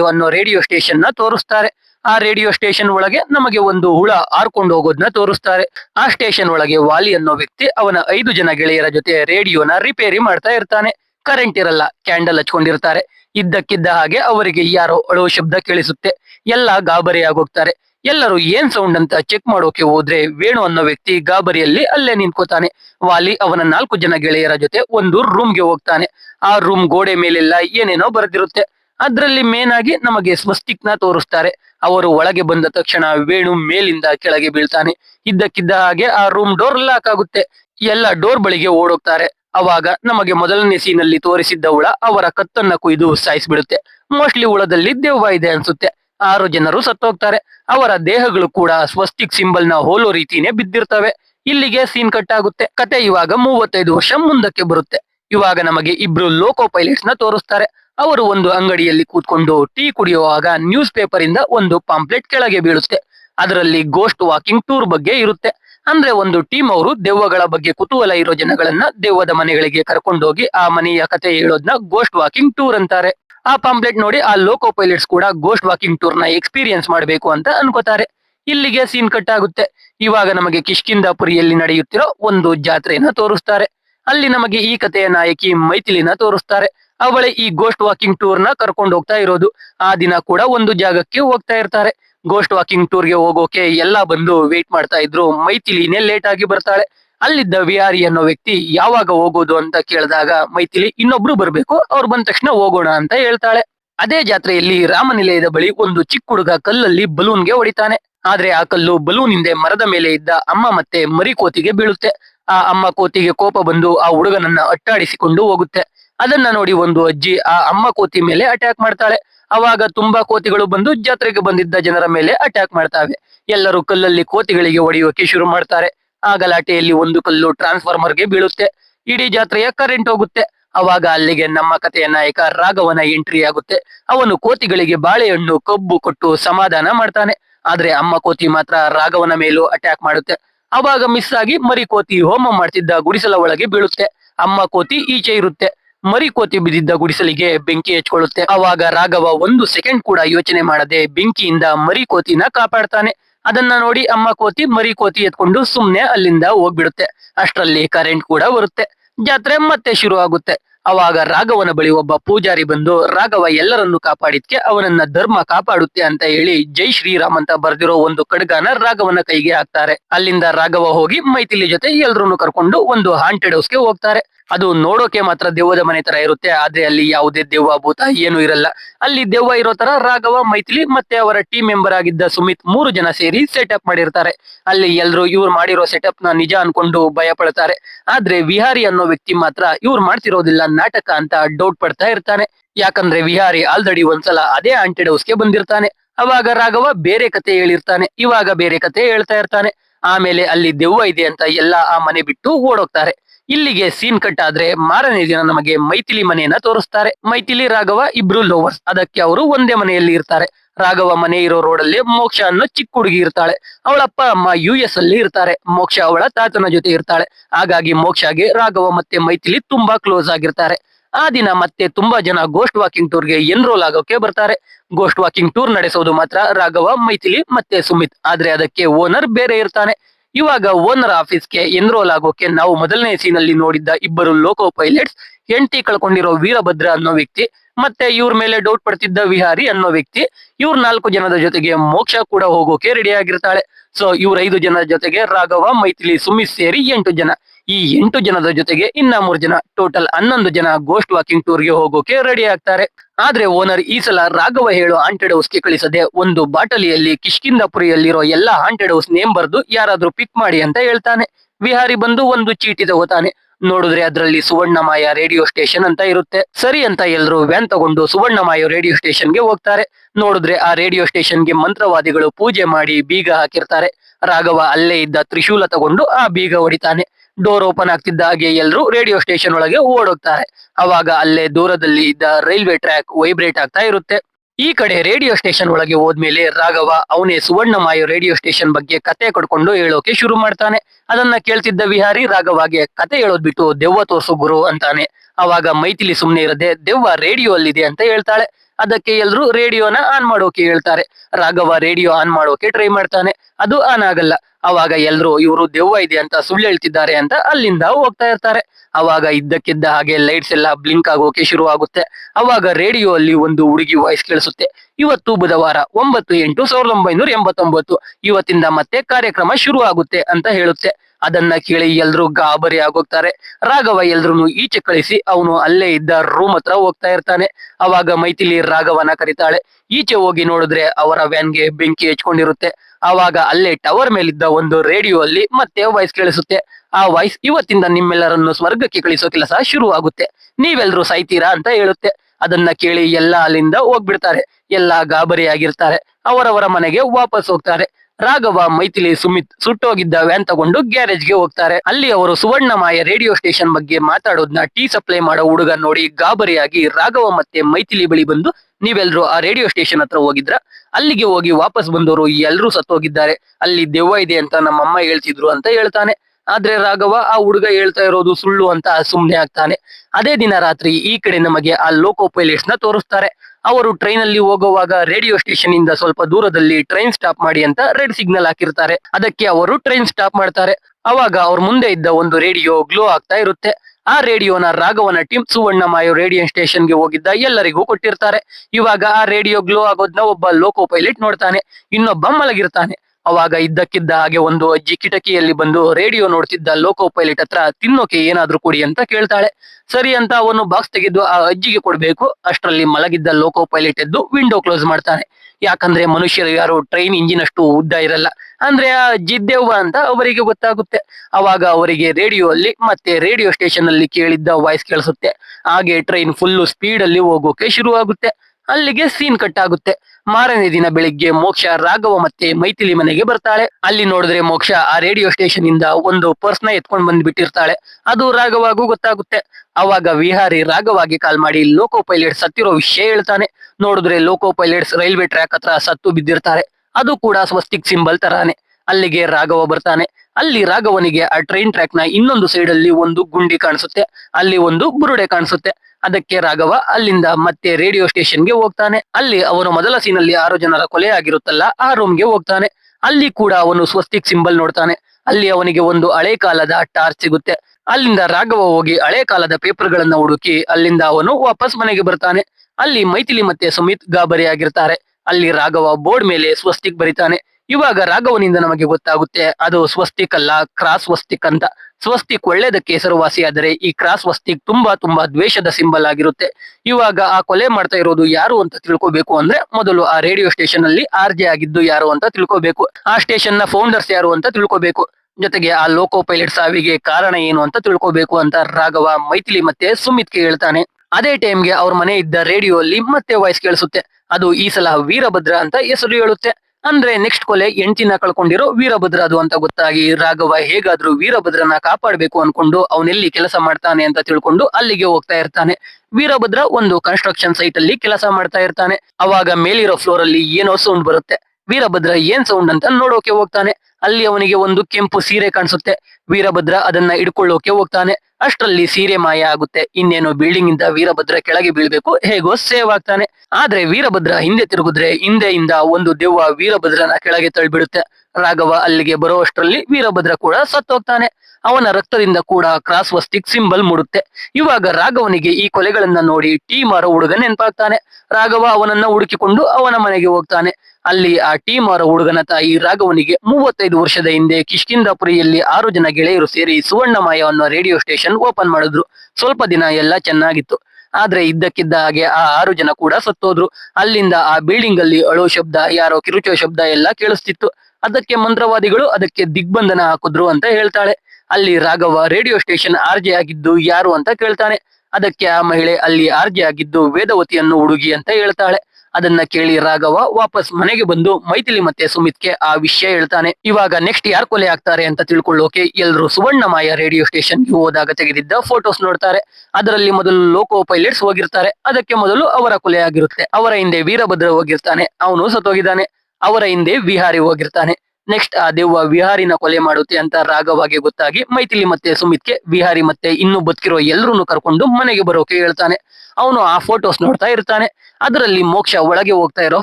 S1: ಅನ್ನೋ ರೇಡಿಯೋ ಸ್ಟೇಷನ್ನ ತೋರಿಸ್ತಾರೆ. ಆ ರೇಡಿಯೋ ಸ್ಟೇಷನ್ ಒಳಗೆ ನಮಗೆ ಒಂದು ಹುಳ ಹಾರ್ಕೊಂಡು ಹೋಗೋದನ್ನ ತೋರಿಸ್ತಾರೆ. ಆ ಸ್ಟೇಷನ್ ಒಳಗೆ ವಾಲಿ ಅನ್ನೋ ವ್ಯಕ್ತಿ ಅವನ ಐದು ಜನ ಗೆಳೆಯರ ಜೊತೆ ರೇಡಿಯೋನ ರಿಪೇರಿ ಮಾಡ್ತಾ ಇರ್ತಾನೆ. ಕರೆಂಟ್ ಇರಲ್ಲ, ಕ್ಯಾಂಡಲ್ ಹಚ್ಕೊಂಡಿರ್ತಾರೆ. ಇದ್ದಕ್ಕಿದ್ದ ಹಾಗೆ ಅವರಿಗೆ ಯಾರೋ ಅಳುವ ಶಬ್ದ ಕೇಳಿಸುತ್ತೆ. ಎಲ್ಲ ಗಾಬರಿ ಆಗೋಗ್ತಾರೆ. ಎಲ್ಲರೂ ಏನ್ ಸೌಂಡ್ ಅಂತ ಚೆಕ್ ಮಾಡೋಕೆ ಹೋದ್ರೆ ವೇಣು ಅನ್ನೋ ವ್ಯಕ್ತಿ ಗಾಬರಿಯಲ್ಲಿ ಅಲ್ಲೇ ನಿಂತ್ಕೋತಾನೆ. ವಾಲಿ ಅವನ ನಾಲ್ಕು ಜನ ಗೆಳೆಯರ ಜೊತೆ ಒಂದು ರೂಮ್ಗೆ ಹೋಗ್ತಾನೆ. ಆ ರೂಮ್ ಗೋಡೆ ಮೇಲೆಲ್ಲ ಏನೇನೋ ಬರೆದಿರುತ್ತೆ. ಅದ್ರಲ್ಲಿ ಮೇನ್ ಆಗಿ ನಮಗೆ ಸ್ವಸ್ತಿಕ್ನ ತೋರಿಸ್ತಾರೆ. ಅವರು ಒಳಗೆ ಬಂದ ತಕ್ಷಣ ವೇಣು ಮೇಲಿಂದ ಕೆಳಗೆ ಬೀಳ್ತಾನೆ. ಇದ್ದಕ್ಕಿದ್ದ ಹಾಗೆ ಆ ರೂಮ್ ಡೋರ್ ಲಾಕ್ ಆಗುತ್ತೆ. ಎಲ್ಲ ಡೋರ್ ಬಳಿಗೆ ಓಡೋಗ್ತಾರೆ. ಅವಾಗ ನಮಗೆ ಮೊದಲನೇ ಸೀನಲ್ಲಿ ತೋರಿಸಿದ್ದ ಹುಳ ಅವರ ಕತ್ತನ್ನ ಕುಯ್ದು ಸಾಯಿಸ್ಬಿಡುತ್ತೆ. ಮೋಸ್ಟ್ಲಿ ಹುಳದಲ್ಲಿ ದೆವ್ವ ಇದೆ ಅನ್ಸುತ್ತೆ. ಆರು ಜನರು ಸತ್ತೋಗ್ತಾರೆ. ಅವರ ದೇಹಗಳು ಕೂಡ ಸ್ವಸ್ತಿಕ್ ಸಿಂಬಲ್ನ ಹೋಲೋ ರೀತಿನೇ ಬಿದ್ದಿರ್ತವೆ. ಇಲ್ಲಿಗೆ ಸೀನ್ ಕಟ್ ಆಗುತ್ತೆ. ಕತೆ ಇವಾಗ ಮೂವತ್ತೈದು ವರ್ಷ ಮುಂದಕ್ಕೆ ಬರುತ್ತೆ. ಇವಾಗ ನಮಗೆ ಇಬ್ರು ಲೋಕೋ ಪೈಲಟ್ಸ್ನ ತೋರಿಸ್ತಾರೆ. ಅವರು ಒಂದು ಅಂಗಡಿಯಲ್ಲಿ ಕೂತ್ಕೊಂಡು ಟೀ ಕುಡಿಯುವಾಗ ನ್ಯೂಸ್ ಪೇಪರ್ ಇಂದ ಒಂದು ಪಾಂಪ್ಲೆಟ್ ಕೆಳಗೆ ಬೀಳುತ್ತೆ. ಅದರಲ್ಲಿ ಗೋಸ್ಟ್ ವಾಕಿಂಗ್ ಟೂರ್ ಬಗ್ಗೆ ಇರುತ್ತೆ. ಅಂದ್ರೆ ಒಂದು ಟೀಮ್ ಅವರು ದೆವ್ವಗಳ ಬಗ್ಗೆ ಕುತೂಹಲ ಇರೋ ಜನಗಳನ್ನ ದೆವ್ವದ ಮನೆಗಳಿಗೆ ಕರ್ಕೊಂಡೋಗಿ ಆ ಮನೆಯ ಕತೆ ಹೇಳೋದ್ನ ಗೋಸ್ಟ್ ವಾಕಿಂಗ್ ಟೂರ್ ಅಂತಾರೆ. ಆ ಪಾಂಪ್ಲೆಟ್ ನೋಡಿ ಆ ಲೋಕೋ ಪೈಲಟ್ಸ್ ಕೂಡ ಗೋಸ್ಟ್ ವಾಕಿಂಗ್ ಟೂರ್ನ ಎಕ್ಸ್ಪೀರಿಯನ್ಸ್ ಮಾಡಬೇಕು ಅಂತ ಅನ್ಕೋತಾರೆ. ಇಲ್ಲಿಗೆ ಸೀನ್ ಕಟ್ ಆಗುತ್ತೆ. ಇವಾಗ ನಮಗೆ ಕಿಷ್ಕಿಂದಾಪುರಿಯಲ್ಲಿ ನಡೆಯುತ್ತಿರೋ ಒಂದು ಜಾತ್ರೆಯನ್ನ ತೋರಿಸ್ತಾರೆ. ಅಲ್ಲಿ ನಮಗೆ ಈ ಕಥೆಯ ನಾಯಕಿ ಮೈಥಿಲಿನ ತೋರಿಸ್ತಾರೆ. ಅವಳೆ ಈ ಗೋಸ್ಟ್ ವಾಕಿಂಗ್ ಟೂರ್ನ ಕರ್ಕೊಂಡು ಹೋಗ್ತಾ ಇರೋದು. ಆ ದಿನ ಕೂಡ ಒಂದು ಜಾಗಕ್ಕೆ ಹೋಗ್ತಾ ಇರ್ತಾರೆ. ಗೋಸ್ಟ್ ವಾಕಿಂಗ್ ಟೂರ್ಗೆ ಹೋಗೋಕೆ ಎಲ್ಲಾ ಬಂದು ವೇಟ್ ಮಾಡ್ತಾ ಇದ್ರು. ಮೈಥಿಲಿನೇ ಲೇಟ್ ಆಗಿ ಬರ್ತಾಳೆ. ಅಲ್ಲಿದ್ದ ವಿಹಾರಿ ಅನ್ನೋ ವ್ಯಕ್ತಿ ಯಾವಾಗ ಹೋಗೋದು ಅಂತ ಕೇಳಿದಾಗ ಮೈಥಿಲಿ ಇನ್ನೊಬ್ರು ಬರ್ಬೇಕು, ಅವ್ರು ಬಂದ ತಕ್ಷಣ ಹೋಗೋಣ ಅಂತ ಹೇಳ್ತಾಳೆ. ಅದೇ ಜಾತ್ರೆಯಲ್ಲಿ ರಾಮನಿಲಯದ ಬಳಿ ಒಂದು ಚಿಕ್ಕ ಹುಡುಗ ಕಲ್ಲಲ್ಲಿ ಬಲೂನ್ಗೆ ಹೊಡಿತಾನೆ. ಆದ್ರೆ ಆ ಕಲ್ಲು ಬಲೂನ್ ಹಿಂದೆ ಮರದ ಮೇಲೆ ಇದ್ದ ಅಮ್ಮ ಮತ್ತೆ ಮರಿಕೋತಿಗೆ ಬೀಳುತ್ತೆ. ಆ ಅಮ್ಮ ಕೋತಿಗೆ ಕೋಪ ಬಂದು ಆ ಹುಡುಗನನ್ನ ಅಟ್ಟಾಡಿಸಿಕೊಂಡು ಹೋಗುತ್ತೆ. ಅದನ್ನ ನೋಡಿ ಒಂದು ಅಜ್ಜಿ ಆ ಅಮ್ಮ ಕೋತಿ ಮೇಲೆ ಅಟ್ಯಾಕ್ ಮಾಡ್ತಾಳೆ. ಅವಾಗ ತುಂಬಾ ಕೋತಿಗಳು ಬಂದು ಜಾತ್ರೆಗೆ ಬಂದಿದ್ದ ಜನರ ಮೇಲೆ ಅಟ್ಯಾಕ್ ಮಾಡ್ತಾವೆ. ಎಲ್ಲರೂ ಕಲ್ಲಲ್ಲಿ ಕೋತಿಗಳಿಗೆ ಹೊಡೆಯೋಕೆ ಶುರು ಮಾಡ್ತಾರೆ. ಆ ಗಲಾಟೆಯಲ್ಲಿ ಒಂದು ಕಲ್ಲು ಟ್ರಾನ್ಸ್ಫಾರ್ಮರ್ಗೆ ಬೀಳುತ್ತೆ. ಇಡೀ ಜಾತ್ರೆಯ ಕರೆಂಟ್ ಹೋಗುತ್ತೆ. ಅವಾಗ ಅಲ್ಲಿಗೆ ನಮ್ಮ ಕಥೆಯ ನಾಯಕ ರಾಘವನ ಎಂಟ್ರಿ ಆಗುತ್ತೆ. ಅವನು ಕೋತಿಗಳಿಗೆ ಬಾಳೆಹಣ್ಣು, ಕಬ್ಬು ಕೊಟ್ಟು ಸಮಾಧಾನ ಮಾಡ್ತಾನೆ. ಆದ್ರೆ ಅಮ್ಮ ಕೋತಿ ಮಾತ್ರ ರಾಘವನ ಮೇಲೂ ಅಟ್ಯಾಕ್ ಮಾಡುತ್ತೆ. ಅವಾಗ ಮಿಸ್ ಆಗಿ ಮರಿ ಕೋತಿ ಹೋಮ ಮಾಡ್ತಿದ್ದ ಗುಡಿಸಲ ಒಳಗೆ ಬೀಳುತ್ತೆ. ಅಮ್ಮ ಕೋತಿ ಈಚೆ ಇರುತ್ತೆ. ಮರಿ ಕೋತಿ ಬಿದ್ದಿದ್ದ ಗುಡಿಸಲಿಗೆ ಬೆಂಕಿ ಹಚ್ಕೊಳ್ಳುತ್ತೆ. ಅವಾಗ ರಾಘವ ಒಂದು ಸೆಕೆಂಡ್ ಕೂಡ ಯೋಚನೆ ಮಾಡದೆ ಬೆಂಕಿಯಿಂದ ಮರಿ ಕೋತಿನ ಕಾಪಾಡ್ತಾನೆ. ಅದನ್ನ ನೋಡಿ ಅಮ್ಮ ಕೋತಿ ಮರಿ ಕೋತಿ ಎತ್ಕೊಂಡು ಸುಮ್ನೆ ಅಲ್ಲಿಂದ ಹೋಗ್ಬಿಡುತ್ತೆ. ಅಷ್ಟರಲ್ಲಿ ಕರೆಂಟ್ ಕೂಡ ಬರುತ್ತೆ. ಜಾತ್ರೆ ಮತ್ತೆ ಶುರು ಆಗುತ್ತೆ ಅವಾಗ ರಾಘವನ ಬಳಿ ಒಬ್ಬ ಪೂಜಾರಿ ಬಂದು, ರಾಘವ, ಎಲ್ಲರನ್ನು ಕಾಪಾಡಿದ್ಕೆ ಅವನನ್ನ ಧರ್ಮ ಕಾಪಾಡುತ್ತೆ ಅಂತ ಹೇಳಿ ಜೈ ಶ್ರೀರಾಮ್ ಅಂತ ಬರೆದಿರೋ ಒಂದು ಕಡ್ಗಾನ ರಾಘವನ ಕೈಗೆ ಹಾಕ್ತಾರೆ. ಅಲ್ಲಿಂದ ರಾಘವ ಹೋಗಿ ಮೈಥಿಲಿ ಜೊತೆ ಎಲ್ರನ್ನು ಕರ್ಕೊಂಡು ಒಂದು ಹಾಂಟೆಡ್ ಹೌಸ್ಗೆ ಹೋಗ್ತಾರೆ. ಅದು ನೋಡೋಕೆ ಮಾತ್ರ ದೆವ್ವದ ಮನೆ ತರ ಇರುತ್ತೆ, ಆದ್ರೆ ಅಲ್ಲಿ ಯಾವುದೇ ದೆವ್ವ, ಭೂತ ಏನು ಇರಲ್ಲ. ಅಲ್ಲಿ ದೆವ್ವ ಇರೋ ತರ ರಾಘವ, ಮೈಥಿಲಿ ಮತ್ತೆ ಅವರ ಟೀಮ್ ಮೆಂಬರ್ ಆಗಿದ್ದ ಸುಮಿತ್ ಮೂರು ಜನ ಸೇರಿ ಸೆಟಪ್ ಮಾಡಿರ್ತಾರೆ. ಅಲ್ಲಿ ಎಲ್ರು ಇವ್ರು ಮಾಡಿರೋ ಸೆಟಪ್ನ ನಿಜ ಅನ್ಕೊಂಡು ಭಯ ಪಡ್ತಾರೆ ಆದ್ರೆ ವಿಹಾರಿ ಅನ್ನೋ ವ್ಯಕ್ತಿ ಮಾತ್ರ ಇವ್ರು ಮಾಡ್ತಿರೋದಿಲ್ಲ ನಾಟಕ ಅಂತ ಡೌಟ್ ಪಡ್ತಾ ಇರ್ತಾನೆ. ಯಾಕಂದ್ರೆ ವಿಹಾರಿ ಆಲ್ರೆಡಿ ಒಂದ್ಸಲ ಅದೇ ಆಂಟೆಡ್ ಹೌಸ್ಗೆ ಬಂದಿರ್ತಾನೆ. ಅವಾಗ ರಾಘವ ಬೇರೆ ಕತೆ ಹೇಳಿರ್ತಾನೆ, ಇವಾಗ ಬೇರೆ ಕತೆ ಹೇಳ್ತಾ ಇರ್ತಾನೆ. ಆಮೇಲೆ ಅಲ್ಲಿ ದೆವ್ವ ಇದೆ ಅಂತ ಎಲ್ಲ ಆ ಮನೆ ಬಿಟ್ಟು ಓಡೋಗ್ತಾರೆ. ಇಲ್ಲಿಗೆ ಸೀನ್ ಕಟ್ ಆದ್ರೆ ಮಾರನೇ ದಿನ ನಮಗೆ ಮೈಥಿಲಿ ಮನೆಯನ್ನ ತೋರಿಸ್ತಾರೆ. ಮೈಥಿಲಿ ರಾಘವ ಇಬ್ರು ಲೋವರ್ಸ್ ಅದಕ್ಕೆ ಅವರು ಒಂದೇ ಮನೆಯಲ್ಲಿ ಇರ್ತಾರೆ. ರಾಘವ ಮನೆ ಇರೋ ರೋಡಲ್ಲಿ ಮೋಕ್ಷ ಅನ್ನೋ ಚಿಕ್ಕ ಹುಡುಗಿ ಇರ್ತಾಳೆ. ಅವಳ ಅಪ್ಪ, ಅಮ್ಮ ಯು ಎಸ್ ಅಲ್ಲಿ ಇರ್ತಾರೆ. ಮೋಕ್ಷ ಅವಳ ತಾತನ ಜೊತೆ ಇರ್ತಾಳೆ. ಹಾಗಾಗಿ ಮೋಕ್ಷಗೆ ರಾಘವ ಮತ್ತೆ ಮೈಥಿಲಿ ತುಂಬಾ ಕ್ಲೋಸ್ ಆಗಿರ್ತಾರೆ. ಆ ದಿನ ಮತ್ತೆ ತುಂಬಾ ಜನ ಗೋಸ್ಟ್ ವಾಕಿಂಗ್ ಟೂರ್ಗೆ ಎನ್ರೋಲ್ ಆಗೋಕೆ ಬರ್ತಾರೆ. ಗೋಸ್ಟ್ ವಾಕಿಂಗ್ ಟೂರ್ ನಡೆಸೋದು ಮಾತ್ರ ರಾಘವ, ಮೈಥಿಲಿ ಮತ್ತೆ ಸುಮಿತ್. ಆದ್ರೆ ಅದಕ್ಕೆ ಓನರ್ ಬೇರೆ ಇರ್ತಾನೆ. ಇವಾಗ ಓನರ್ ಆಫೀಸ್ಗೆ ಎನ್ರೋಲ್ ಆಗೋಕೆ ನಾವು ಮೊದಲನೇ ಸೀನ್ ಅಲ್ಲಿ ನೋಡಿದ್ದ ಇಬ್ಬರು ಲೋಕೋ ಪೈಲಟ್ಸ್ ಎಂಟಿ ಕಳ್ಕೊಂಡಿರೋ ವೀರಭದ್ರ ಅನ್ನೋ ವ್ಯಕ್ತಿ, ಮತ್ತೆ ಇವ್ರ ಮೇಲೆ ಡೌಟ್ ಪಡ್ತಿದ್ದ ವಿಹಾರಿ ಅನ್ನೋ ವ್ಯಕ್ತಿ, ಇವ್ರ ನಾಲ್ಕು ಜನದ ಜೊತೆಗೆ ಮೋಕ್ಷ ಕೂಡ ಹೋಗೋಕೆ ರೆಡಿ ಆಗಿರ್ತಾಳೆ. ಸೊ ಇವ್ರ ಐದು ಜನದ ಜೊತೆಗೆ ರಾಘವ, ಮೈಥಿಲಿ ಸುಮಿ ಸೇರಿ ಎಂಟು ಜನ. ಈ ಎಂಟು ಜನದ ಜೊತೆಗೆ ಇನ್ನ ಮೂರು ಜನ ಟೋಟಲ್ ಹನ್ನೊಂದು ಜನ ಗೋಸ್ಟ್ ವಾಕಿಂಗ್ ಟೂರ್ಗೆ ಹೋಗೋಕೆ ರೆಡಿ ಆಗ್ತಾರೆ. ಆದ್ರೆ ಓನರ್ ಈ ಸಲ ರಾಘವ ಹೇಳೋ ಹಾಂಟೆಡ್ ಹೌಸ್ಗೆ ಕಳಿಸದೆ ಒಂದು ಬಾಟಲಿಯಲ್ಲಿ ಕಿಷ್ಕಿಂದಪುರಿಯಲ್ಲಿರೋ ಎಲ್ಲಾ ಹಾಂಟೆಡ್ ಹೌಸ್ ನೇಮ್ ಬರ್ದು ಯಾರಾದ್ರೂ ಪಿಕ್ ಮಾಡಿ ಅಂತ ಹೇಳ್ತಾನೆ. ವಿಹಾರಿ ಬಂದು ಒಂದು ಚೀಟಿ ತಗೋತಾನೆ. ನೋಡಿದ್ರೆ ಅದರಲ್ಲಿ ಸುವರ್ಣಮಾಯ ರೇಡಿಯೋ ಸ್ಟೇಷನ್ ಅಂತ ಇರುತ್ತೆ. ಸರಿ ಅಂತ ಎಲ್ಲರೂ ವ್ಯಾನ್ ತಗೊಂಡು ಸುವರ್ಣಮಾಯ ರೇಡಿಯೋ ಸ್ಟೇಷನ್ಗೆ ಹೋಗ್ತಾರೆ. ನೋಡಿದ್ರೆ ಆ ರೇಡಿಯೋ ಸ್ಟೇಷನ್ಗೆ ಮಂತ್ರವಾದಿಗಳು ಪೂಜೆ ಮಾಡಿ ಬೀಗ ಹಾಕಿರ್ತಾರೆ. ರಾಘವ ಅಲ್ಲೇ ಇದ್ದ ತ್ರಿಶೂಲ ತಗೊಂಡು ಆ ಬೀಗ ಹೊಡಿತಾನೆ. ಡೋರ್ ಓಪನ್ ಆಗ್ತಿದ್ದ ಹಾಗೆ ಎಲ್ಲರೂ ರೇಡಿಯೋ ಸ್ಟೇಷನ್ ಒಳಗೆ ಓಡೋಗ್ತಾರೆ. ಅವಾಗ ಅಲ್ಲೇ ದೂರದಲ್ಲಿ ಇದ್ದ ರೈಲ್ವೆ ಟ್ರ್ಯಾಕ್ ವೈಬ್ರೇಟ್ ಆಗ್ತಾ ಇರುತ್ತೆ. ಈ ಕಡೆ ರೇಡಿಯೋ ಸ್ಟೇಷನ್ ಒಳಗೆ ಹೋದ್ಮೇಲೆ ರಾಘವ, ಅವನೇ ಸುವರ್ಣಮಾಯು ರೇಡಿಯೋ ಸ್ಟೇಷನ್ ಬಗ್ಗೆ ಕತೆ ಕೊಡ್ಕೊಂಡು ಹೇಳೋಕೆ ಶುರು ಮಾಡ್ತಾನೆ. ಅದನ್ನ ಕೇಳ್ತಿದ್ದ ವಿಹಾರಿ, ರಾಘವಾಗೆ ಕತೆ ಹೇಳೋದ್ಬಿಟ್ಟು ದೆವ್ವ ತೋರ್ಸು ಗುರು ಅಂತಾನೆ. ಅವಾಗ ಮೈಥಿಲಿ ಸುಮ್ನೆ ಇರದೆ ದೆವ್ವ ರೇಡಿಯೋ ಅಲ್ಲಿದೆ ಅಂತ ಹೇಳ್ತಾಳೆ. ಅದಕ್ಕೆ ಎಲ್ರು ರೇಡಿಯೋನ ಆನ್ ಮಾಡೋಕೆ ಹೇಳ್ತಾರೆ. ರಾಘವ ರೇಡಿಯೋ ಆನ್ ಮಾಡೋಕೆ ಟ್ರೈ ಮಾಡ್ತಾನೆ. ಅದು ಆನ್ ಆಗಲ್ಲ. ಅವಾಗ ಎಲ್ರು ಇವರು ದೆವ್ವ ಇದೆ ಅಂತ ಸುಳ್ಳು ಹೇಳ್ತಿದ್ದಾರೆ ಅಂತ ಅಲ್ಲಿಂದ ಹೋಗ್ತಾ ಇರ್ತಾರೆ. ಅವಾಗ ಇದ್ದಕ್ಕಿದ್ದ ಹಾಗೆ ಲೈಟ್ಸ್ ಎಲ್ಲ ಬ್ಲಿಂಕ್ ಆಗೋಕೆ ಶುರು ಆಗುತ್ತೆ ಅವಾಗ ರೇಡಿಯೋ ಅಲ್ಲಿ ಒಂದು ಹುಡುಗಿ ವಾಯ್ಸ್ ಕೇಳಿಸುತ್ತೆ. ಇವತ್ತು ಬುಧವಾರ ಒಂಬತ್ತು ಎಂಟು ಸಾವಿರದ ಒಂಬೈನೂರ ಎಂಬತ್ತೊಂಬತ್ತು. ಇವತ್ತಿಂದ ಮತ್ತೆ ಕಾರ್ಯಕ್ರಮ ಶುರು ಆಗುತ್ತೆ ಅಂತ ಹೇಳುತ್ತೆ. ಅದನ್ನ ಕೇಳಿ ಎಲ್ರು ಗಾಬರಿ ಆಗೋಗ್ತಾರೆ. ರಾಘವ ಎಲ್ರು ಈಚೆ ಕಳಿಸಿ ಅವನು ಅಲ್ಲೇ ಇದ್ದ ರೂಮ್ ಹತ್ರ ಹೋಗ್ತಾ ಇರ್ತಾನೆ. ಅವಾಗ ಮೈಥಿಲಿ ರಾಘವನ ಕರೀತಾಳೆ. ಈಚೆ ಹೋಗಿ ನೋಡಿದ್ರೆ ಅವರ ವ್ಯಾನ್ಗೆ ಬೆಂಕಿ ಹೆಚ್ಕೊಂಡಿರುತ್ತೆ. ಆವಾಗ ಅಲ್ಲೇ ಟವರ್ ಮೇಲಿದ್ದ ಒಂದು ರೇಡಿಯೋ ಅಲ್ಲಿ ಮತ್ತೆ ವಾಯ್ಸ್ ಕೇಳಿಸುತ್ತೆ. ಆ ವಾಯ್ಸ್ ಇವತ್ತಿಂದ ನಿಮ್ಮೆಲ್ಲರನ್ನು ಸ್ವರ್ಗಕ್ಕೆ ಕಳಿಸೋ ಕೆಲಸ ಶುರು ಆಗುತ್ತೆ ನೀವೆಲ್ರೂ ಸಾಯ್ತೀರಾ ಅಂತ ಹೇಳುತ್ತೆ. ಅದನ್ನ ಕೇಳಿ ಎಲ್ಲ ಅಲ್ಲಿಂದ ಹೋಗ್ಬಿಡ್ತಾರೆ. ಎಲ್ಲ ಗಾಬರಿ ಆಗಿರ್ತಾರೆ ಅವರವರ ಮನೆಗೆ ವಾಪಸ್ ಹೋಗ್ತಾರೆ. ರಾಘವ, ಮೈಥಿಲಿ, ಸುಮಿತ್ ಸುಟ್ಟೋಗಿದ್ದ ವ್ಯಾನ್ ತಗೊಂಡು ಗ್ಯಾರೇಜ್ಗೆ ಹೋಗ್ತಾರೆ. ಅಲ್ಲಿ ಅವರು ಸುವರ್ಣಮಾಯ ರೇಡಿಯೋ ಸ್ಟೇಷನ್ ಬಗ್ಗೆ ಮಾತಾಡೋದ್ನ ಟೀ ಸಪ್ಲೈ ಮಾಡೋ ಹುಡುಗ ನೋಡಿ ಗಾಬರಿಯಾಗಿ ರಾಘವ ಮತ್ತೆ ಮೈಥಿಲಿ ಬಳಿ ಬಂದು ನೀವೆಲ್ರು ಆ ರೇಡಿಯೋ ಸ್ಟೇಷನ್ ಹತ್ರ ಹೋಗಿದ್ರ? ಅಲ್ಲಿಗೆ ಹೋಗಿ ವಾಪಸ್ ಬಂದವರು ಎಲ್ಲರೂ ಸತ್ತೋಗಿದ್ದಾರೆ. ಅಲ್ಲಿ ದೆವ್ವ ಇದೆ ಅಂತ ನಮ್ಮಮ್ಮ ಹೇಳ್ತಿದ್ರು ಅಂತ ಹೇಳ್ತಾನೆ. ಆದ್ರೆ ರಾಘವ ಆ ಹುಡುಗ ಹೇಳ್ತಾ ಇರೋದು ಸುಳ್ಳು ಅಂತ ಸುಮ್ನೆ ಆಗ್ತಾನೆ. ಅದೇ ದಿನ ರಾತ್ರಿ ಈ ಕಡೆ ನಮಗೆ ಆ ಲೋಕೋ ಪೈಲಟ್ಸ್ನ ತೋರಿಸ್ತಾರೆ. ಅವರು ಟ್ರೈನ್ ಅಲ್ಲಿ ಹೋಗುವಾಗ ರೇಡಿಯೋ ಸ್ಟೇಷನ್ ಇಂದ ಸ್ವಲ್ಪ ದೂರದಲ್ಲಿ ಟ್ರೈನ್ ಸ್ಟಾಪ್ ಮಾಡಿ ಅಂತ ರೆಡ್ ಸಿಗ್ನಲ್ ಹಾಕಿರ್ತಾರೆ. ಅದಕ್ಕೆ ಅವರು ಟ್ರೈನ್ ಸ್ಟಾಪ್ ಮಾಡ್ತಾರೆ. ಅವಾಗ ಅವ್ರ ಮುಂದೆ ಇದ್ದ ಒಂದು ರೇಡಿಯೋ ಗ್ಲೋ ಆಗ್ತಾ ಇರುತ್ತೆ. ಆ ರೇಡಿಯೋನ ರಾಘವನ ಟೀಮ್ ಸುವರ್ಣಮಾಯು ರೇಡಿಯೋ ಸ್ಟೇಷನ್ಗೆ ಹೋಗಿದ್ದ ಎಲ್ಲರಿಗೂ ಕೊಟ್ಟಿರ್ತಾರೆ. ಇವಾಗ ಆ ರೇಡಿಯೋ ಗ್ಲೋ ಆಗೋದ್ನ ಒಬ್ಬ ಲೋಕೋ ಪೈಲಟ್ ನೋಡ್ತಾನೆ. ಇನ್ನೊಬ್ಬ ಮಲಗಿರ್ತಾನೆ. ಅವಾಗ ಇದ್ದಕ್ಕಿದ್ದ ಹಾಗೆ ಒಂದು ಅಜ್ಜಿ ಕಿಟಕಿಯಲ್ಲಿ ಬಂದು ರೇಡಿಯೋ ನೋಡ್ತಿದ್ದ ಲೋಕೋ ಪೈಲಟ್ ಹತ್ರ ತಿನ್ನೋಕೆ ಏನಾದ್ರೂ ಕೊಡಿ ಅಂತ ಕೇಳ್ತಾಳೆ. ಸರಿ ಅಂತ ಅವನು ಬಾಕ್ಸ್ ತೆಗೆದು ಆ ಅಜ್ಜಿಗೆ ಕೊಡ್ಬೇಕು. ಅಷ್ಟರಲ್ಲಿ ಮಲಗಿದ್ದ ಲೋಕೋ ಪೈಲಟ್ ಎದ್ದು ವಿಂಡೋ ಕ್ಲೋಸ್ ಮಾಡ್ತಾನೆ. ಯಾಕಂದ್ರೆ ಮನುಷ್ಯರು ಯಾರು ಟ್ರೈನ್ ಇಂಜಿನ್ ಅಷ್ಟು ಉದ್ದ ಇರಲ್ಲ. ಅಂದ್ರೆ ಆ ಜಿದ್ದೆವ್ವ ಅಂತ ಅವರಿಗೆ ಗೊತ್ತಾಗುತ್ತೆ. ಅವಾಗ ಅವರಿಗೆ ರೇಡಿಯೋ ಅಲ್ಲಿ ಮತ್ತೆ ರೇಡಿಯೋ ಸ್ಟೇಷನ್ ಅಲ್ಲಿ ಕೇಳಿದ್ದ ವಾಯ್ಸ್ ಕೇಳಿಸುತ್ತೆ. ಹಾಗೆ ಟ್ರೈನ್ ಫುಲ್ಲು ಸ್ಪೀಡ್ ಅಲ್ಲಿ ಹೋಗೋಕೆ ಶುರು ಆಗುತ್ತೆ ಅಲ್ಲಿಗೆ ಸೀನ್ ಕಟ್ ಆಗುತ್ತೆ. ಮಾರನೇ ದಿನ ಬೆಳಿಗ್ಗೆ ಮೋಕ್ಷ, ರಾಘವ ಮತ್ತೆ ಮೈಥಿಲಿ ಮನೆಗೆ ಬರ್ತಾಳೆ. ಅಲ್ಲಿ ನೋಡಿದ್ರೆ ಮೋಕ್ಷ ಆ ರೇಡಿಯೋ ಸ್ಟೇಷನ್ ಇಂದ ಒಂದು ಪರ್ಸ್ನ ಎತ್ಕೊಂಡ್ ಬಂದ್ಬಿಟ್ಟಿರ್ತಾಳೆ. ಅದು ರಾಘವಾಗೂ ಗೊತ್ತಾಗುತ್ತೆ. ಅವಾಗ ವಿಹಾರಿ ರಾಘವಾಗಿ ಕಾಲ್ ಮಾಡಿ ಲೋಕೋ ಪೈಲಟ್ ಸತ್ತಿರೋ ವಿಷಯ ಹೇಳ್ತಾನೆ. ನೋಡಿದ್ರೆ ಲೋಕೋ ಪೈಲಟ್ಸ್ ರೈಲ್ವೆ ಟ್ರ್ಯಾಕ್ ಹತ್ರ ಸತ್ತು ಬಿದ್ದಿರ್ತಾರೆ. ಅದು ಕೂಡ ಸ್ವಸ್ತಿಕ್ ಸಿಂಬಲ್ ತರಾನೆ. ಅಲ್ಲಿಗೆ ರಾಘವ ಬರ್ತಾನೆ. ಅಲ್ಲಿ ರಾಘವನಿಗೆ ಆ ಟ್ರೈನ್ ಟ್ರ್ಯಾಕ್ನ ಇನ್ನೊಂದು ಸೈಡ್ ಅಲ್ಲಿ ಒಂದು ಗುಂಡಿ ಕಾಣಿಸುತ್ತೆ. ಅಲ್ಲಿ ಒಂದು ಬುರುಡೆ ಕಾಣಿಸುತ್ತೆ. ಅದಕ್ಕೆ ರಾಘವ ಅಲ್ಲಿಂದ ಮತ್ತೆ ರೇಡಿಯೋ ಸ್ಟೇಷನ್ಗೆ ಹೋಗ್ತಾನೆ. ಅಲ್ಲಿ ಅವನು ಮೊದಲ ಸೀನಲ್ಲಿ ಆರು ಜನರ ಕೊಲೆ ಆಗಿರುತ್ತಲ್ಲ, ಆ ರೂಮ್ಗೆ ಹೋಗ್ತಾನೆ. ಅಲ್ಲಿ ಕೂಡ ಅವನು ಸ್ವಸ್ತಿಕ್ ಸಿಂಬಲ್ ನೋಡ್ತಾನೆ. ಅಲ್ಲಿ ಅವನಿಗೆ ಒಂದು ಹಳೆ ಕಾಲದ ಟಾರ್ಚ್ ಸಿಗುತ್ತೆ. ಅಲ್ಲಿಂದ ರಾಘವ ಹೋಗಿ ಹಳೆ ಕಾಲದ ಪೇಪರ್ ಗಳನ್ನ ಹುಡುಕಿ ಅಲ್ಲಿಂದ ಅವನು ವಾಪಸ್ ಮನೆಗೆ ಬರ್ತಾನೆ. ಅಲ್ಲಿ ಮೈಥಿಲಿ ಮತ್ತೆ ಸುಮಿತ್ ಗಾಬರಿ ಆಗಿರ್ತಾರೆ ಅಲ್ಲಿ ರಾಘವ ಬೋರ್ಡ್ ಮೇಲೆ ಸ್ವಸ್ತಿಕ್ ಬರಿತಾನೆ. ಇವಾಗ ರಾಘವನಿಂದ ನಮಗೆ ಗೊತ್ತಾಗುತ್ತೆ, ಅದು ಸ್ವಸ್ತಿಕ್ ಅಲ್ಲ, ಕ್ರಾಸ್ ವಸ್ತಿಕ್ ಅಂತ. ಸ್ವಸ್ತಿಕ್ ಒಳ್ಳೇದಕ್ಕೆ ಹೆಸರುವಾಸಿಯಾದರೆ ಈ ಕ್ರಾಸ್ ಸ್ವಸ್ತಿಕ್ ತುಂಬಾ ತುಂಬಾ ದ್ವೇಷದ ಸಿಂಬಲ್ ಆಗಿರುತ್ತೆ. ಇವಾಗ ಆ ಕೊಲೆ ಮಾಡ್ತಾ ಇರೋದು ಯಾರು ಅಂತ ತಿಳ್ಕೋಬೇಕು ಅಂದ್ರೆ ಮೊದಲು ಆ ರೇಡಿಯೋ ಸ್ಟೇಷನ್ ಅಲ್ಲಿ ಆರ್ ಜೆ ಆಗಿದ್ದು ಯಾರು ಅಂತ ತಿಳ್ಕೋಬೇಕು. ಆ ಸ್ಟೇಷನ್ನ ಫೌಂಡರ್ಸ್ ಯಾರು ಅಂತ ತಿಳ್ಕೋಬೇಕು. ಜೊತೆಗೆ ಆ ಲೋಕೋ ಪೈಲಟ್ ಸಾವಿಗೆ ಕಾರಣ ಏನು ಅಂತ ತಿಳ್ಕೋಬೇಕು ಅಂತ ರಾಘವ ಮೈಥಿಲಿ ಮತ್ತೆ ಸುಮಿತ್ಗೆ ಹೇಳ್ತಾನೆ. ಅದೇ ಟೈಮ್ಗೆ ಅವ್ರ ಮನೆ ಇದ್ದ ರೇಡಿಯೋ ಅಲ್ಲಿ ಮತ್ತೆ ವಾಯ್ಸ್ ಕೇಳಿಸುತ್ತೆ. ಅದು ಈ ಸಲ ವೀರಭದ್ರ ಅಂತ ಹೆಸರು ಹೇಳುತ್ತೆ. ಅಂದ್ರೆ ನೆಕ್ಸ್ಟ್ ಕೊಲೆ ಎಂಟಿನ ಕಳ್ಕೊಂಡಿರೋ ವೀರಭದ್ರ ಅದು ಅಂತ ಗೊತ್ತಾಗಿ ರಾಘವ ಹೇಗಾದ್ರೂ ವೀರಭದ್ರನ ಕಾಪಾಡಬೇಕು ಅನ್ಕೊಂಡು ಅವನೆಲ್ಲಿ ಕೆಲಸ ಮಾಡ್ತಾನೆ ಅಂತ ತಿಳ್ಕೊಂಡು ಅಲ್ಲಿಗೆ ಹೋಗ್ತಾ ಇರ್ತಾನೆ. ವೀರಭದ್ರ ಒಂದು ಕನ್ಸ್ಟ್ರಕ್ಷನ್ ಸೈಟ್ ಅಲ್ಲಿ ಕೆಲಸ ಮಾಡ್ತಾ ಇರ್ತಾನೆ. ಅವಾಗ ಮೇಲಿರೋ ಫ್ಲೋರ್ ಅಲ್ಲಿ ಏನೋ ಸೌಂಡ್ ಬರುತ್ತೆ. ವೀರಭದ್ರ ಏನ್ ಸೌಂಡ್ ಅಂತ ನೋಡೋಕೆ ಹೋಗ್ತಾನೆ. ಅಲ್ಲಿ ಅವನಿಗೆ ಒಂದು ಕೆಂಪು ಸೀರೆ ಕಾಣಿಸುತ್ತೆ. ವೀರಭದ್ರ ಅದನ್ನ ಹಿಡ್ಕೊಳ್ಳೋಕೆ ಹೋಗ್ತಾನೆ. ಅಷ್ಟರಲ್ಲಿ ಸೀರೆ ಮಾಯ ಆಗುತ್ತೆ. ಇನ್ನೇನು ಬಿಲ್ಡಿಂಗ್ ಇಂದ ವೀರಭದ್ರ ಕೆಳಗೆ ಬೀಳ್ಬೇಕು. ಹೇಗೋ ಸೇವ್ ಆಗ್ತಾನೆ. ಆದ್ರೆ ವೀರಭದ್ರ ಹಿಂದೆ ತಿರುಗಿದ್ರೆ ಹಿಂದೆಯಿಂದ ಒಂದು ದೆವ್ವ ವೀರಭದ್ರನ ಕೆಳಗೆ ತಳ್ಬಿಡುತ್ತೆ ರಾಘವ ಅಲ್ಲಿಗೆ ಬರುವಷ್ಟರಲ್ಲಿ ವೀರಭದ್ರ ಕೂಡ ಸತ್ತೋಗ್ತಾನೆ. ಅವನ ರಕ್ತದಿಂದ ಕೂಡ ಕ್ರಾಸ್ ವಸ್ತಿಕ್ ಸಿಂಬಲ್ ಮೂಡುತ್ತೆ. ಇವಾಗ ರಾಘವನಿಗೆ ಈ ಕೊಲೆಗಳನ್ನ ನೋಡಿ ಟೀ ಮಾರೋ ಹುಡುಗ ನೆನಪಾಗ್ತಾನೆ. ರಾಘವ ಅವನನ್ನ ಹುಡುಕಿಕೊಂಡು ಅವನ ಮನೆಗೆ ಹೋಗ್ತಾನೆ. ಅಲ್ಲಿ ಆ ಟೀಮ್ ಅವರ ಹುಡುಗನ ತಾಯಿ ರಾಘವನಿಗೆ ಮೂವತ್ತೈದು ವರ್ಷದ ಹಿಂದೆ ಕಿಷ್ಕಿಂದಾಪುರಿಯಲ್ಲಿ ಆರು ಜನ ಗೆಳೆಯರು ಸೇರಿ ಸುವರ್ಣಮಯ ಅನ್ನೋ ರೇಡಿಯೋ ಸ್ಟೇಷನ್ ಓಪನ್ ಮಾಡಿದ್ರು. ಸ್ವಲ್ಪ ದಿನ ಎಲ್ಲ ಚೆನ್ನಾಗಿತ್ತು. ಆದ್ರೆ ಇದ್ದಕ್ಕಿದ್ದ ಹಾಗೆ ಆ ಆರು ಜನ ಕೂಡ ಸತ್ತೋದ್ರು. ಅಲ್ಲಿಂದ ಆ ಬಿಲ್ಡಿಂಗ್ ಅಲ್ಲಿ ಅಳೋ ಶಬ್ದ, ಯಾರೋ ಕಿರುಚೋ ಶಬ್ದ ಎಲ್ಲ ಕೇಳಿಸ್ತಿತ್ತು. ಅದಕ್ಕೆ ಮಂತ್ರವಾದಿಗಳು ಅದಕ್ಕೆ ದಿಗ್ಬಂಧನ ಹಾಕಿದ್ರು ಅಂತ ಹೇಳ್ತಾಳೆ. ಅಲ್ಲಿ ರಾಘವ ರೇಡಿಯೋ ಸ್ಟೇಷನ್ ಆರ್ಜೆ ಆಗಿದ್ದು ಯಾರು ಅಂತ ಕೇಳ್ತಾನೆ. ಅದಕ್ಕೆ ಆ ಮಹಿಳೆ ಅಲ್ಲಿ ಆರ್ಜೆ ಆಗಿದ್ದು ವೇದವತಿಯನ್ನು ಹುಡುಗಿ ಅಂತ ಹೇಳ್ತಾಳೆ. ಅದನ್ನ ಕೇಳಿ ರಾಘವ ವಾಪಸ್ ಮನೆಗೆ ಬಂದು ಮೈಥಿಲಿ ಮತ್ತೆ ಸುಮಿತ್ಗೆ ಆ ವಿಷಯ ಹೇಳ್ತಾನೆ. ಇವಾಗ ನೆಕ್ಸ್ಟ್ ಯಾರ್ ಕೊಲೆ ಆಗ್ತಾರೆ ಅಂತ ತಿಳ್ಕೊಳ್ಳೋಕೆ ಎಲ್ರು ಸುವರ್ಣಮಾಯ ರೇಡಿಯೋ ಸ್ಟೇಷನ್ಗೆ ಹೋದಾಗ ತೆಗೆದಿದ್ದ ಫೋಟೋಸ್ ನೋಡ್ತಾರೆ. ಅದರಲ್ಲಿ ಮೊದಲು ಲೋಕೋ ಪೈಲಟ್ಸ್ ಹೋಗಿರ್ತಾರೆ. ಅದಕ್ಕೆ ಮೊದಲು ಅವರ ಕೊಲೆ ಆಗಿರುತ್ತೆ. ಅವರ ಹಿಂದೆ ವೀರಭದ್ರ ಹೋಗಿರ್ತಾನೆ. ಅವನು ಸತ್ತೋಗಿದ್ದಾನೆ. ಅವರ ಹಿಂದೆ ವಿಹಾರಿ ಹೋಗಿರ್ತಾನೆ. ನೆಕ್ಸ್ಟ್ ಆ ದೆವ್ವ ವಿಹಾರಿನ ಕೊಲೆ ಮಾಡುತ್ತೆ ಅಂತ ರಾಘವಾಗೆ ಗೊತ್ತಾಗಿ ಮೈಥಿಲಿ ಮತ್ತೆ ಸುಮಿತ್ಗೆ ವಿಹಾರಿ ಮತ್ತೆ ಇನ್ನು ಬದುಕಿರೋ ಎಲ್ಲರೂ ಕರ್ಕೊಂಡು ಮನೆಗೆ ಬರೋಕೆ ಹೇಳ್ತಾನೆ. ಅವನು ಆ ಫೋಟೋಸ್ ನೋಡ್ತಾ ಇರ್ತಾನೆ. ಅದರಲ್ಲಿ ಮೋಕ್ಷ ಒಳಗೆ ಹೋಗ್ತಾ ಇರೋ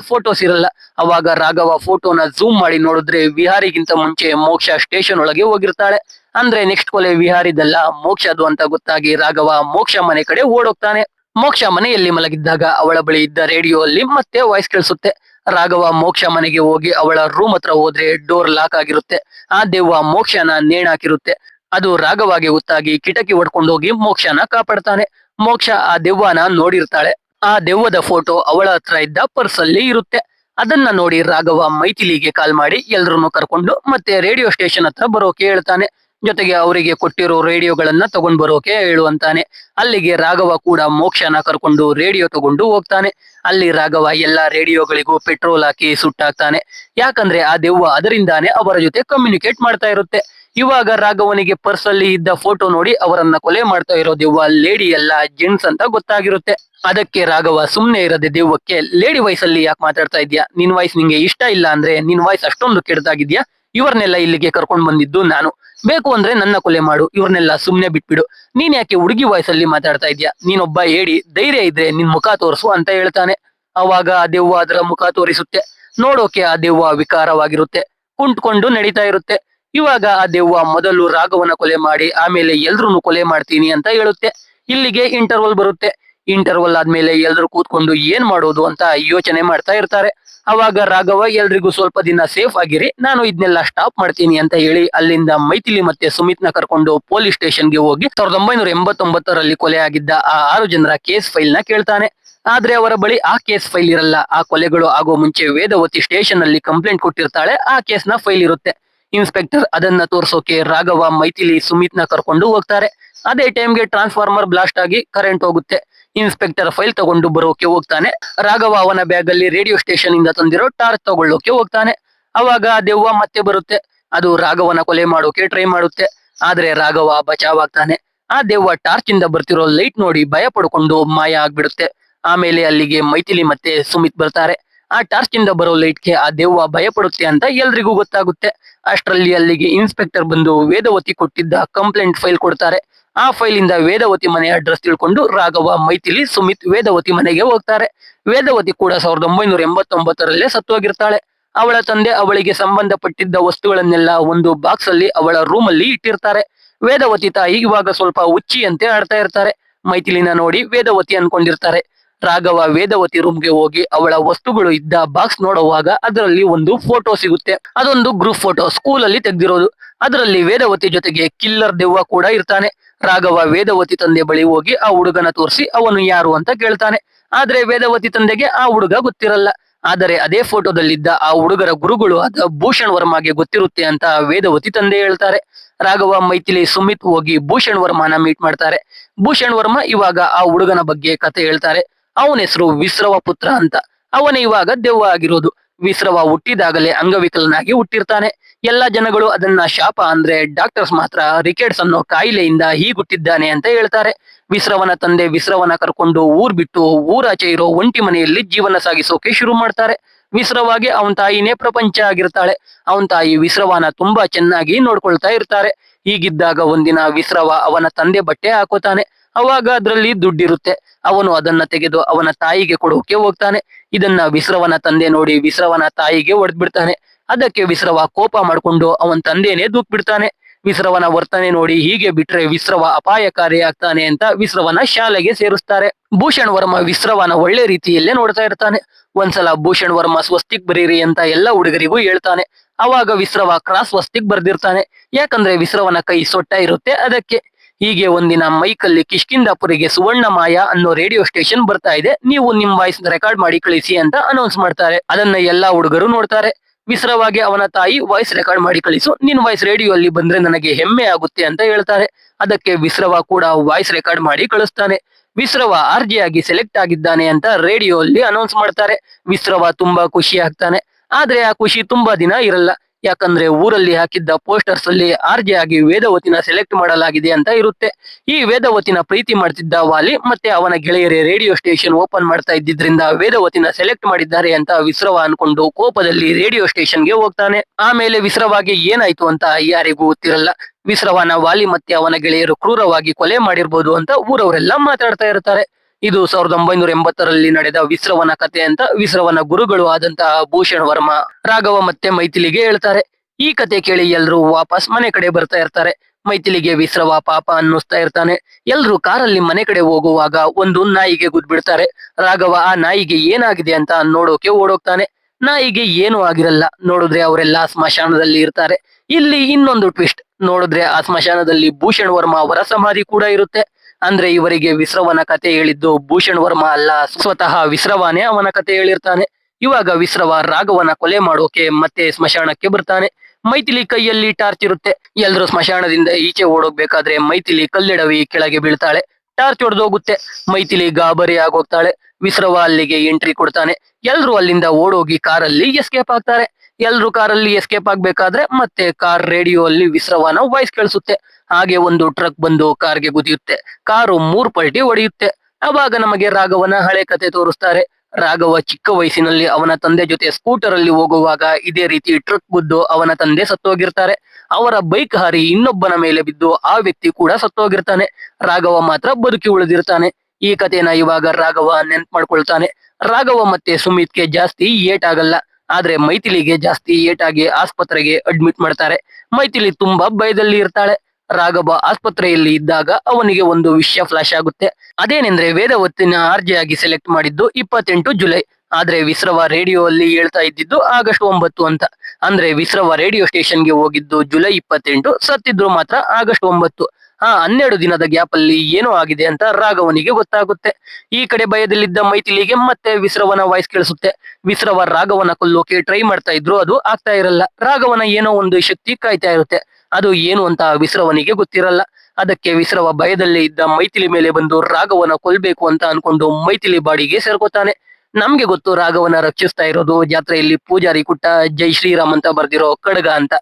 S1: ಫೋಟೋಸ್ ಇರಲ್ಲ. ಅವಾಗ ರಾಘವ ಫೋಟೋನ ಝೂಮ್ ಮಾಡಿ ನೋಡಿದ್ರೆ ವಿಹಾರಿಗಿಂತ ಮುಂಚೆ ಮೋಕ್ಷ ಸ್ಟೇಷನ್ ಒಳಗೆ ಹೋಗಿರ್ತಾಳೆ. ಅಂದ್ರೆ ನೆಕ್ಸ್ಟ್ ಕೊಲೆ ವಿಹಾರಿದಲ್ಲ ಮೋಕ್ಷದು ಅಂತ ಗೊತ್ತಾಗಿ ರಾಘವ ಮೋಕ್ಷ ಮನೆ ಕಡೆ ಓಡೋಗ್ತಾನೆ. ಮೋಕ್ಷ ಮನೆಯಲ್ಲಿ ಮಲಗಿದ್ದಾಗ ಅವಳ ಬಳಿ ಇದ್ದ ರೇಡಿಯೋ ಅಲ್ಲಿ ಮತ್ತೆ ವಾಯ್ಸ್ ಕೇಳಿಸುತ್ತೆ. ರಾಘವ ಮೋಕ್ಷ ಮನೆಗೆ ಹೋಗಿ ಅವಳ ರೂಮ್ ಹತ್ರ ಹೋದ್ರೆ ಡೋರ್ ಲಾಕ್ ಆಗಿರುತ್ತೆ. ಆ ದೆವ್ವ ಮೋಕ್ಷನ ನೇಣಾಕಿರುತ್ತೆ ಅದು ರಾಘವಾಗಿ ಗೊತ್ತಾಗಿ ಕಿಟಕಿ ಹೊಡ್ಕೊಂಡು ಹೋಗಿ ಮೋಕ್ಷನ ಕಾಪಾಡ್ತಾನೆ. ಮೋಕ್ಷ ಆ ದೆವ್ವನ ನೋಡಿರ್ತಾಳೆ. ಆ ದೆವ್ವದ ಫೋಟೋ ಅವಳ ಹತ್ರ ಇದ್ದ ಪರ್ಸ್ ಅಲ್ಲಿ ಇರುತ್ತೆ. ಅದನ್ನ ನೋಡಿ ರಾಘವ ಮೈಥಿಲಿಗೆ ಕಾಲ್ ಮಾಡಿ ಎಲ್ರನ್ನೂ ಕರ್ಕೊಂಡು ಮತ್ತೆ ರೇಡಿಯೋ ಸ್ಟೇಷನ್ ಹತ್ರ ಬರೋಕೆ ಹೇಳ್ತಾನೆ. ಜೊತೆಗೆ ಅವರಿಗೆ ಕೊಟ್ಟಿರೋ ರೇಡಿಯೋಗಳನ್ನ ತಗೊಂಡ್ ಬರೋಕೆ ಹೇಳುವಂತಾನೆ ಅಲ್ಲಿಗೆ ರಾಘವ ಕೂಡ ಮೋಕ್ಷನ ಕರ್ಕೊಂಡು ರೇಡಿಯೋ ತಗೊಂಡು ಹೋಗ್ತಾನೆ. ಅಲ್ಲಿ ರಾಘವ ಎಲ್ಲಾ ರೇಡಿಯೋಗಳಿಗೂ ಪೆಟ್ರೋಲ್ ಹಾಕಿ ಸುಟ್ಟಾಗ್ತಾನೆ. ಯಾಕಂದ್ರೆ ಆ ದೆವ್ವ ಅದರಿಂದಾನೆ ಅವರ ಜೊತೆ ಕಮ್ಯುನಿಕೇಟ್ ಮಾಡ್ತಾ ಇರುತ್ತೆ. ಇವಾಗ ರಾಘವನಿಗೆ ಪರ್ಸ್ ಅಲ್ಲಿ ಇದ್ದ ಫೋಟೋ ನೋಡಿ ಅವರನ್ನ ಕೊಲೆ ಮಾಡ್ತಾ ಇರೋ ದೆವ್ವ ಲೇಡಿ ಎಲ್ಲ ಜೆಂಟ್ಸ್ ಅಂತ ಗೊತ್ತಾಗಿರುತ್ತೆ. ಅದಕ್ಕೆ ರಾಘವ ಸುಮ್ನೆ ಇರದೆ ದೆವ್ವಕ್ಕೆ ಲೇಡಿ ವಯಸ್ಸಲ್ಲಿ ಯಾಕೆ ಮಾತಾಡ್ತಾ ಇದ್ಯಾ? ನಿನ್ ವಾಯ್ಸ್ ನಿಂಗೆ ಇಷ್ಟ ಇಲ್ಲ ಅಂದ್ರೆ ನಿನ್ ವಾಯ್ಸ್ ಅಷ್ಟೊಂದು ಕೆಡ್ದಾಗಿದ್ಯಾ ಇವ್ರನ್ನೆಲ್ಲ ಇಲ್ಲಿಗೆ ಕರ್ಕೊಂಡ್ ಬಂದಿದ್ದು ನಾನು. ಬೇಕು ಅಂದ್ರೆ ನನ್ನ ಕೊಲೆ ಮಾಡು, ಇವ್ರನ್ನೆಲ್ಲ ಸುಮ್ನೆ ಬಿಟ್ಬಿಡು. ನೀನ್ ಯಾಕೆ ಹುಡುಗಿ ವಾಯ್ಸಲ್ಲಿ ಮಾತಾಡ್ತಾ ಇದ್ಯಾ? ನೀನೊಬ್ಬ ಹೇಳಿ ಧೈರ್ಯ ಇದ್ರೆ ನಿನ್ ಮುಖ ತೋರಿಸು ಅಂತ ಹೇಳ್ತಾನೆ. ಅವಾಗ ಆ ದೆವ್ವ ಅದರ ಮುಖ ತೋರಿಸುತ್ತೆ. ನೋಡೋಕೆ ಆ ದೆವ್ವ ವಿಕಾರವಾಗಿರುತ್ತೆ. ಕುಂಟ್ಕೊಂಡು ನಡೀತಾ ಇರುತ್ತೆ. ಇವಾಗ ಆ ದೆವ್ವ ಮೊದಲು ರಾಘವನ ಕೊಲೆ ಮಾಡಿ, ಆಮೇಲೆ ಎಲ್ರು ಕೊಲೆ ಮಾಡ್ತೀನಿ ಅಂತ ಹೇಳುತ್ತೆ. ಇಲ್ಲಿಗೆ ಇಂಟರ್ವಲ್ ಬರುತ್ತೆ. ಇಂಟರ್ವಲ್ ಆದ್ಮೇಲೆ ಎಲ್ರು ಕೂತ್ಕೊಂಡು ಏನ್ ಮಾಡೋದು ಅಂತ ಯೋಚನೆ ಮಾಡ್ತಾ ಇರ್ತಾರೆ. ಅವಾಗ ರಾಘವ, ಎಲ್ರಿಗೂ ಸ್ವಲ್ಪ ದಿನ ಸೇಫ್ ಆಗಿರಿ, ನಾನು ಇದನ್ನೆಲ್ಲ ಸ್ಟಾಪ್ ಮಾಡ್ತೀನಿ ಅಂತ ಹೇಳಿ ಅಲ್ಲಿಂದ ಮೈಥಿಲಿ ಮತ್ತೆ ಸುಮಿತ್ನ ಕರ್ಕೊಂಡು ಪೊಲೀಸ್ ಸ್ಟೇಷನ್ಗೆ ಹೋಗಿ ಸಾವಿರದ ಒಂಬೈನೂರ ಎಂಬತ್ತೊಂಬತ್ತರಲ್ಲಿ ಕೊಲೆ ಆಗಿದ್ದ ಆ ಆರು ಜನರ ಕೇಸ್ ಫೈಲ್ನ ಕೇಳ್ತಾನೆ. ಆದ್ರೆ ಅವರ ಬಳಿ ಆ ಕೇಸ್ ಫೈಲ್ ಇರಲ್ಲ. ಆ ಕೊಲೆಗಳು ಆಗೋ ಮುಂಚೆ ವೇದವತಿ ಸ್ಟೇಷನ್ ಅಲ್ಲಿ ಕಂಪ್ಲೇಂಟ್ ಕೊಟ್ಟಿರ್ತಾಳೆ. ಆ ಕೇಸ್ನ ಫೈಲ್ ಇರುತ್ತೆ. ಇನ್ಸ್ಪೆಕ್ಟರ್ ಅದನ್ನ ತೋರ್ಸೋಕೆ ರಾಘವ, ಮೈಥಿಲಿ ಸುಮಿತ್ನ ಕರ್ಕೊಂಡು ಹೋಗ್ತಾರೆ. ಅದೇ ಟೈಮ್ಗೆ ಟ್ರಾನ್ಸ್ಫಾರ್ಮರ್ ಬ್ಲಾಸ್ಟ್ ಆಗಿ ಕರೆಂಟ್ ಹೋಗುತ್ತೆ. ಇನ್ಸ್ಪೆಕ್ಟರ್ ಫೈಲ್ ತಗೊಂಡು ಬರೋಕೆ ಹೋಗ್ತಾನೆ. ರಾಘವ ಅವನ ಬ್ಯಾಗ್ ಅಲ್ಲಿ ರೇಡಿಯೋ ಸ್ಟೇಷನ್ ಇಂದ ತಂದಿರೋ ಟಾರ್ಚ್ ತಗೊಳ್ಳೋಕೆ ಹೋಗ್ತಾನೆ. ಅವಾಗ ದೆವ್ವ ಮತ್ತೆ ಬರುತ್ತೆ. ಅದು ರಾಘವನ ಕೊಲೆ ಮಾಡೋಕೆ ಟ್ರೈ ಮಾಡುತ್ತೆ. ಆದ್ರೆ ರಾಘವ ಬಚಾವ್ ಆಗ್ತಾನೆ ಆ ದೆವ್ವ ಟಾರ್ಚ್ ಇಂದ ಬರ್ತಿರೋ ಲೈಟ್ ನೋಡಿ ಭಯ ಪಡ್ಕೊಂಡು ಮಾಯ ಆಗ್ಬಿಡುತ್ತೆ. ಆಮೇಲೆ ಅಲ್ಲಿಗೆ ಮೈಥಿಲಿ ಮತ್ತೆ ಸುಮಿತ್ ಬರ್ತಾರೆ. ಆ ಟಾರ್ಚ್ ಇಂದ ಬರೋ ಲೈಟ್ಗೆ ಆ ದೆವ್ವ ಭಯ ಪಡುತ್ತೆ ಅಂತ ಎಲ್ರಿಗೂ ಗೊತ್ತಾಗುತ್ತೆ. ಅಷ್ಟರಲ್ಲಿ ಅಲ್ಲಿಗೆ ಇನ್ಸ್ಪೆಕ್ಟರ್ ಬಂದು ವೇದವತಿ ಕೊಟ್ಟಿದ್ದ ಕಂಪ್ಲೇಂಟ್ ಫೈಲ್ ಕೊಡ್ತಾರೆ. ಆ ಫೈಲ್ ಇಂದ ವೇದವತಿ ಮನೆಯ ಅಡ್ರೆಸ್ ತಿಳ್ಕೊಂಡು ರಾಘವ ಮೈಥಿಲಿ ಸುಮಿತ್ ವೇದವತಿ ಮನೆಗೆ ಹೋಗ್ತಾರೆ. ವೇದವತಿ ಕೂಡ ಸಾವಿರದ ಒಂಬೈನೂರ ಎಂಬತ್ತೊಂಬತ್ತರಲ್ಲೇ ಸತ್ತೋಗಿರ್ತಾಳೆ. ಅವಳ ತಂದೆ ಅವಳಿಗೆ ಸಂಬಂಧಪಟ್ಟಿದ್ದ ವಸ್ತುಗಳನ್ನೆಲ್ಲ ಒಂದು ಬಾಕ್ಸ್ ಅಲ್ಲಿ ಅವಳ ರೂಮ್ ಅಲ್ಲಿ ಇಟ್ಟಿರ್ತಾರೆ. ವೇದವತಿ ತಾಯಿ ಇವಾಗ ಸ್ವಲ್ಪ ಉಚ್ಚಿಯಂತೆ ಆಡ್ತಾ ಇರ್ತಾರೆ. ಮೈಥಿಲಿನ ನೋಡಿ ವೇದವತಿ ಅನ್ಕೊಂಡಿರ್ತಾರೆ. ರಾಘವ ವೇದವತಿ ರೂಮ್ಗೆ ಹೋಗಿ ಅವಳ ವಸ್ತುಗಳು ಇದ್ದ ಬಾಕ್ಸ್ ನೋಡುವಾಗ ಅದರಲ್ಲಿ ಒಂದು ಫೋಟೋ ಸಿಗುತ್ತೆ. ಅದೊಂದು ಗ್ರೂಪ್ ಫೋಟೋ ಸ್ಕೂಲ್ ಅಲ್ಲಿ ತೆಗ್ದಿರೋದು. ಅದರಲ್ಲಿ ವೇದವತಿ ಜೊತೆಗೆ ಕಿಲ್ಲರ್ ದೆವ್ವ ಕೂಡ ಇರ್ತಾನೆ. ರಾಘವ ವೇದವತಿ ತಂದೆ ಬಳಿ ಹೋಗಿ ಆ ಹುಡುಗನ ತೋರಿಸಿ ಅವನು ಯಾರು ಅಂತ ಕೇಳ್ತಾನೆ. ಆದ್ರೆ ವೇದವತಿ ತಂದೆಗೆ ಆ ಹುಡುಗ ಗೊತ್ತಿರಲ್ಲ. ಆದರೆ ಅದೇ ಫೋಟೋದಲ್ಲಿದ್ದ ಆ ಹುಡುಗರ ಗುರುಗಳು ಆದ ಭೂಷಣ್ ವರ್ಮಾಗೆ ಗೊತ್ತಿರುತ್ತೆ ಅಂತ ವೇದವತಿ ತಂದೆ ಹೇಳ್ತಾರೆ. ರಾಘವ ಮೈಥಿಲಿ ಸುಮಿತ್ ಹೋಗಿ ಭೂಷಣ್ ವರ್ಮಾನ ಮೀಟ್ ಮಾಡ್ತಾರೆ. ಭೂಷಣ್ ವರ್ಮ ಇವಾಗ ಆ ಹುಡುಗನ ಬಗ್ಗೆ ಕತೆ ಹೇಳ್ತಾರೆ. ಅವನ ಹೆಸರು ವಿಸ್ರವ ಪುತ್ರ ಅಂತ. ಅವನೇ ಇವಾಗ ದೆವ್ವ ಆಗಿರೋದು. ವಿಸ್ರವ ಹುಟ್ಟಿದಾಗಲೇ ಅಂಗವಿಕಲನಾಗಿ ಹುಟ್ಟಿರ್ತಾನೆ. ಎಲ್ಲ ಜನಗಳು ಅದನ್ನ ಶಾಪ ಅಂದ್ರೆ ಡಾಕ್ಟರ್ಸ್ ಮಾತ್ರ ರಿಕೆಟ್ಸ್ ಅನ್ನೋ ಕಾಯಿಲೆಯಿಂದ ಹೀಗುಟ್ಟಿದ್ದಾನೆ ಅಂತ ಹೇಳ್ತಾರೆ. ವಿಸ್ರವನ ತಂದೆ ವಿಸ್ರವನ ಕರ್ಕೊಂಡು ಊರ್ ಬಿಟ್ಟು ಊರಾಚೆ ಇರೋ ಒಂಟಿ ಮನೆಯಲ್ಲಿ ಜೀವನ ಸಾಗಿಸೋಕೆ ಶುರು ಮಾಡ್ತಾರೆ. ವಿಸ್ರವಾಗೆ ಅವನ ತಾಯಿನೇ ಪ್ರಪಂಚ ಆಗಿರ್ತಾಳೆ. ಅವನ ತಾಯಿ ವಿಸ್ರವನ ತುಂಬಾ ಚೆನ್ನಾಗಿ ನೋಡ್ಕೊಳ್ತಾ ಇರ್ತಾರೆ. ಹೀಗಿದ್ದಾಗ ಒಂದಿನ ವಿಸ್ರವ ಅವನ ತಂದೆ ಬಟ್ಟೆ ಹಾಕೋತಾನೆ. ಅವಾಗ ಅದರಲ್ಲಿ ದುಡ್ಡಿರುತ್ತೆ ಅವನು ಅದನ್ನ ತೆಗೆದು ಅವನ ತಾಯಿಗೆ ಕೊಡೋಕೆ ಹೋಗ್ತಾನೆ. ಇದನ್ನ ವಿಸ್ರವನ ತಂದೆ ನೋಡಿ ವಿಸ್ರವನ ತಾಯಿಗೆ ಹೊಡೆದ್ಬಿಡ್ತಾನೆ. ಅದಕ್ಕೆ ವಿಸ್ರವ ಕೋಪ ಮಾಡ್ಕೊಂಡು ಅವನ ತಂದೆನೇ ದೂಕ್ ಬಿಡ್ತಾನೆ ವಿಸ್ರವನ ವರ್ತನೆ ನೋಡಿ ಹೀಗೆ ಬಿಟ್ರೆ ವಿಸ್ರವ ಅಪಾಯಕಾರಿ ಆಗ್ತಾನೆ ಅಂತ ವಿಸ್ರವನ ಶಾಲೆಗೆ ಸೇರಿಸ್ತಾರೆ. ಭೂಷಣ್ ವರ್ಮ ವಿಸ್ರವನ ಒಳ್ಳೆ ರೀತಿಯಲ್ಲೇ ನೋಡ್ತಾ ಇರ್ತಾನೆ. ಒಂದ್ಸಲ ಭೂಷಣ್ ವರ್ಮ ಸ್ವಸ್ತಿಕ್ ಬರೀರಿ ಅಂತ ಎಲ್ಲ ಹುಡುಗರಿಗೂ ಹೇಳ್ತಾನೆ. ಅವಾಗ ವಿಸ್ರವ ಕ್ರಾಸ್ ಸ್ವಸ್ತಿಕ್ ಬರ್ದಿರ್ತಾನೆ. ಯಾಕಂದ್ರೆ ವಿಸ್ರವನ ಕೈ ಸೊಟ್ಟ ಇರುತ್ತೆ ಅದಕ್ಕೆ. ಹೀಗೆ ಒಂದಿನ ಮೈಕಲ್ಲಿ ಕಿಷ್ಕಿಂದಾಪುರಿಗೆ ಸುವರ್ಣ ಮಾಯ ಅನ್ನೋ ರೇಡಿಯೋ ಸ್ಟೇಷನ್ ಬರ್ತಾ ಇದೆ. ನೀವು ನಿಮ್ ವಾಯ್ಸ್ ರೆಕಾರ್ಡ್ ಮಾಡಿ ಕಳಿಸಿ ಅಂತ ಅನೌನ್ಸ್ ಮಾಡ್ತಾರೆ. ಅದನ್ನ ಎಲ್ಲಾ ಹುಡುಗರು ನೋಡ್ತಾರೆ. ವಿಸ್ರವಾಗಿ ಅವನ ತಾಯಿ ವಾಯ್ಸ್ ರೆಕಾರ್ಡ್ ಮಾಡಿ ಕಳಿಸು. ನಿನ್ ವಾಯ್ಸ್ ರೇಡಿಯೋ ಅಲ್ಲಿ ಬಂದ್ರೆ ನನಗೆ ಹೆಮ್ಮೆ ಆಗುತ್ತೆ ಅಂತ ಹೇಳ್ತಾರೆ. ಅದಕ್ಕೆ ವಿಸ್ರವ ಕೂಡ ವಾಯ್ಸ್ ರೆಕಾರ್ಡ್ ಮಾಡಿ ಕಳಿಸ್ತಾನೆ. ವಿಸ್ರವ ಆರ್ಜಿಯಾಗಿ ಸೆಲೆಕ್ಟ್ ಆಗಿದ್ದಾನೆ ಅಂತ ರೇಡಿಯೋ ಅಲ್ಲಿ ಅನೌನ್ಸ್ ಮಾಡ್ತಾರೆ. ವಿಸ್ರವ ತುಂಬಾ ಖುಷಿ ಆಗ್ತಾನೆ. ಆದ್ರೆ ಆ ಖುಷಿ ತುಂಬಾ ದಿನ ಇರಲ್ಲ. ಯಾಕಂದ್ರೆ ಊರಲ್ಲಿ ಹಾಕಿದ್ದ ಪೋಸ್ಟರ್ಸ್ ಅಲ್ಲಿ ಆರ್ಜೆ ಆಗಿ ವೇದವತಿನ ಸೆಲೆಕ್ಟ್ ಮಾಡಲಾಗಿದೆ ಅಂತ ಇರುತ್ತೆ. ಈ ವೇದವತಿನ ಪ್ರೀತಿ ಮಾಡ್ತಿದ್ದ ವಾಲಿ ಮತ್ತೆ ಅವನ ಗೆಳೆಯರೇ ರೇಡಿಯೋ ಸ್ಟೇಷನ್ ಓಪನ್ ಮಾಡ್ತಾ ಇದ್ದಿದ್ರಿಂದ ವೇದವತಿನ ಸೆಲೆಕ್ಟ್ ಮಾಡಿದ್ದಾರೆ ಅಂತ ವಿಸ್ರವ ಅನ್ಕೊಂಡು ಕೋಪದಲ್ಲಿ ರೇಡಿಯೋ ಸ್ಟೇಷನ್ಗೆ ಹೋಗ್ತಾನೆ. ಆಮೇಲೆ ವಿಸ್ರವಾಗಿ ಏನಾಯ್ತು ಅಂತ ಯಾರಿಗೂ ಗೊತ್ತಿರಲ್ಲ. ವಿಸ್ರವನ ವಾಲಿ ಮತ್ತೆ ಅವನ ಗೆಳೆಯರು ಕ್ರೂರವಾಗಿ ಕೊಲೆ ಮಾಡಿರ್ಬೋದು ಅಂತ ಊರವರೆಲ್ಲ ಮಾತಾಡ್ತಾ ಇರ್ತಾರೆ. ಇದು ಸಾವಿರದ ಒಂಬೈನೂರ ಎಂಬತ್ತರಲ್ಲಿ ನಡೆದ ವಿಸ್ರವನ ಕತೆ ಅಂತ ವಿಸ್ರವನ ಗುರುಗಳು ಆದಂತಹ ಭೂಷಣ್ ವರ್ಮ, ರಾಘವ ಮತ್ತೆ ಮೈಥಿಲಿಗೆ ಹೇಳ್ತಾರೆ. ಈ ಕತೆ ಕೇಳಿ ಎಲ್ರು ವಾಪಸ್ ಮನೆ ಕಡೆ ಬರ್ತಾ ಇರ್ತಾರೆ. ಮೈಥಿಲಿಗೆ ವಿಸ್ರವ ಪಾಪ ಅನ್ನಿಸ್ತಾ ಇರ್ತಾನೆ. ಎಲ್ರು ಕಾರಲ್ಲಿ ಮನೆ ಕಡೆ ಹೋಗುವಾಗ ಒಂದು ನಾಯಿಗೆ ಗುದ್ಬಿಡ್ತಾರೆ. ರಾಘವ, ಆ ನಾಯಿಗೆ ಏನಾಗಿದೆ ಅಂತ ನೋಡೋಕೆ ಓಡೋಗ್ತಾನೆ. ನಾಯಿಗೆ ಏನು ಆಗಿರಲ್ಲ. ನೋಡಿದ್ರೆ ಅವರೆಲ್ಲ ಸ್ಮಶಾನದಲ್ಲಿ ಇರ್ತಾರೆ. ಇಲ್ಲಿ ಇನ್ನೊಂದು ಟ್ವಿಸ್ಟ್. ನೋಡಿದ್ರೆ ಆ ಸ್ಮಶಾನದಲ್ಲಿ ಭೂಷಣ್ ವರ್ಮ ಅವರ ಸಮಾಧಿ ಕೂಡ ಇರುತ್ತೆ. ಅಂದ್ರೆ ಇವರಿಗೆ ವಿಸ್ರವನ ಕತೆ ಹೇಳಿದ್ದು ಭೂಷಣ್ ವರ್ಮ ಅಲ್ಲ, ಸ್ವತಃ ವಿಸ್ರವಾನೇ ಅವನ ಕತೆ ಹೇಳಿರ್ತಾನೆ. ಇವಾಗ ವಿಸ್ರವ ರಾಘವನ ಕೊಲೆ ಮಾಡೋಕೆ ಮತ್ತೆ ಸ್ಮಶಾನಕ್ಕೆ ಬರ್ತಾನೆ. ಮೈಥಿಲಿ ಕೈಯಲ್ಲಿ ಟಾರ್ಚ್ ಇರುತ್ತೆ. ಎಲ್ರು ಸ್ಮಶಾನದಿಂದ ಈಚೆ ಓಡೋಗ್ಬೇಕಾದ್ರೆ ಮೈಥಿಲಿ ಕಲ್ಲೆಡವಿ ಕೆಳಗೆ ಬೀಳ್ತಾಳೆ. ಟಾರ್ಚ್ ಹೊಡೆದೋಗುತ್ತೆ ಮೈಥಿಲಿ ಗಾಬರಿ ಆಗೋಗ್ತಾಳೆ. ವಿಸ್ರವ ಅಲ್ಲಿಗೆ ಎಂಟ್ರಿ ಕೊಡ್ತಾನೆ. ಎಲ್ರು ಅಲ್ಲಿಂದ ಓಡೋಗಿ ಕಾರಲ್ಲಿ ಎಸ್ಕೇಪ್ ಆಗ್ತಾರೆ. ಎಲ್ರು ಕಾರಲ್ಲಿ ಎಸ್ಕೇಪ್ ಆಗ್ಬೇಕಾದ್ರೆ ಮತ್ತೆ ಕಾರ್ ರೇಡಿಯೋ ಅಲ್ಲಿ ವಿಸ್ರವನ ವಾಯ್ಸ್ ಕೇಳಿಸುತ್ತೆ. ಹಾಗೆ ಒಂದು ಟ್ರಕ್ ಬಂದು ಕಾರ್ಗೆ ಗುದಿಯುತ್ತೆ ಕಾರು ಮೂರ್ ಪಲ್ಟಿ ಹೊಡೆಯುತ್ತೆ. ಅವಾಗ ನಮಗೆ ರಾಘವನ ಹಳೆ ಕತೆ ತೋರಿಸ್ತಾರೆ. ರಾಘವ ಚಿಕ್ಕ ವಯಸ್ಸಿನಲ್ಲಿ ಅವನ ತಂದೆ ಜೊತೆ ಸ್ಕೂಟರ್ ಅಲ್ಲಿ ಹೋಗುವಾಗ ಇದೇ ರೀತಿ ಟ್ರಕ್ ಗುದ್ದು ಅವನ ತಂದೆ ಸತ್ತೋಗಿರ್ತಾರೆ. ಅವರ ಬೈಕ್ ಹಾರಿ ಇನ್ನೊಬ್ಬನ ಮೇಲೆ ಬಿದ್ದು ಆ ವ್ಯಕ್ತಿ ಕೂಡ ಸತ್ತೋಗಿರ್ತಾನೆ. ರಾಘವ ಮಾತ್ರ ಬದುಕಿ ಉಳಿದಿರ್ತಾನೆ. ಈ ಕಥೆನ ಇವಾಗ ರಾಘವ ನೆನ್ಪ್ ಮಾಡ್ಕೊಳ್ತಾನೆ. ರಾಘವ ಮತ್ತೆ ಸುಮಿತ್ಗೆ ಜಾಸ್ತಿ ಏಟ್ ಆಗಲ್ಲ ಆದ್ರೆ ಮೈಥಿಲಿಗೆ ಜಾಸ್ತಿ ಏಟಾಗಿ ಆಸ್ಪತ್ರೆಗೆ ಅಡ್ಮಿಟ್ ಮಾಡ್ತಾರೆ. ಮೈಥಿಲಿ ತುಂಬಾ ಭಯದಲ್ಲಿ ಇರ್ತಾಳೆ. ರಾಘವ ಆಸ್ಪತ್ರೆಯಲ್ಲಿ ಇದ್ದಾಗ ಅವನಿಗೆ ಒಂದು ವಿಷಯ ಫ್ಲಾಶ್ ಆಗುತ್ತೆ. ಅದೇನೆಂದ್ರೆ ವೇದವತ್ತಿನ ಆರ್ಜಿಯಾಗಿ ಸೆಲೆಕ್ಟ್ ಮಾಡಿದ್ದು ಇಪ್ಪತ್ತೆಂಟು ಜುಲೈ. ಆದ್ರೆ ವಿಸ್ರವ ರೇಡಿಯೋ ಅಲ್ಲಿ ಹೇಳ್ತಾ ಇದ್ದಿದ್ದು ಆಗಸ್ಟ್ ಒಂಬತ್ತು ಅಂತ. ಅಂದ್ರೆ ವಿಸ್ರವ ರೇಡಿಯೋ ಸ್ಟೇಷನ್ಗೆ ಹೋಗಿದ್ದು ಜುಲೈ ಇಪ್ಪತ್ತೆಂಟು, ಸತ್ತಿದ್ರು ಮಾತ್ರ ಆಗಸ್ಟ್ ಒಂಬತ್ತು. ಆ ಹನ್ನೆರಡು ದಿನದ ಗ್ಯಾಪ್ ಅಲ್ಲಿ ಏನೋ ಆಗಿದೆ ಅಂತ ರಾಘವನಿಗೆ ಗೊತ್ತಾಗುತ್ತೆ. ಈ ಕಡೆ ಭಯದಲ್ಲಿದ್ದ ಮೈಥಿಲಿಗೆ ಮತ್ತೆ ವಿಸ್ರವನ ವಾಯ್ಸ್ ಕೇಳಿಸುತ್ತೆ. ವಿಸ್ರವ ರಾಘವನ ಕೊಲ್ಲೋಕೆ ಟ್ರೈ ಮಾಡ್ತಾ ಇದ್ರು, ಅದು ಆಗ್ತಾ ಇರಲ್ಲ. ರಾಘವನ ಏನೋ ಒಂದು ಶಕ್ತಿ ಕಾಯ್ತಾ ಇರುತ್ತೆ. ಅದು ಏನು ಅಂತ ವಿಸ್ರವನಿಗೆ ಗೊತ್ತಿರಲ್ಲ. ಅದಕ್ಕೆ ವಿಸ್ರವ ಭಯದಲ್ಲಿ ಇದ್ದ ಮೈಥಿಲಿ ಮೇಲೆ ಬಂದು ರಾಘವನ ಕೊಲ್ಬೇಕು ಅಂತ ಅನ್ಕೊಂಡು ಮೈಥಿಲಿ ಬಾಡಿಗೆ ಸೇರ್ಕೋತಾನೆ. ನಮ್ಗೆ ಗೊತ್ತು ರಾಘವನ ರಕ್ಷಿಸ್ತಾ ಇರೋದು ಜಾತ್ರೆಯಲ್ಲಿ ಪೂಜಾರಿ ಕುಟ್ಟ, ಜೈ ಶ್ರೀರಾಮ್ ಅಂತ ಬರ್ದಿರೋ ಕಡಗ ಅಂತ.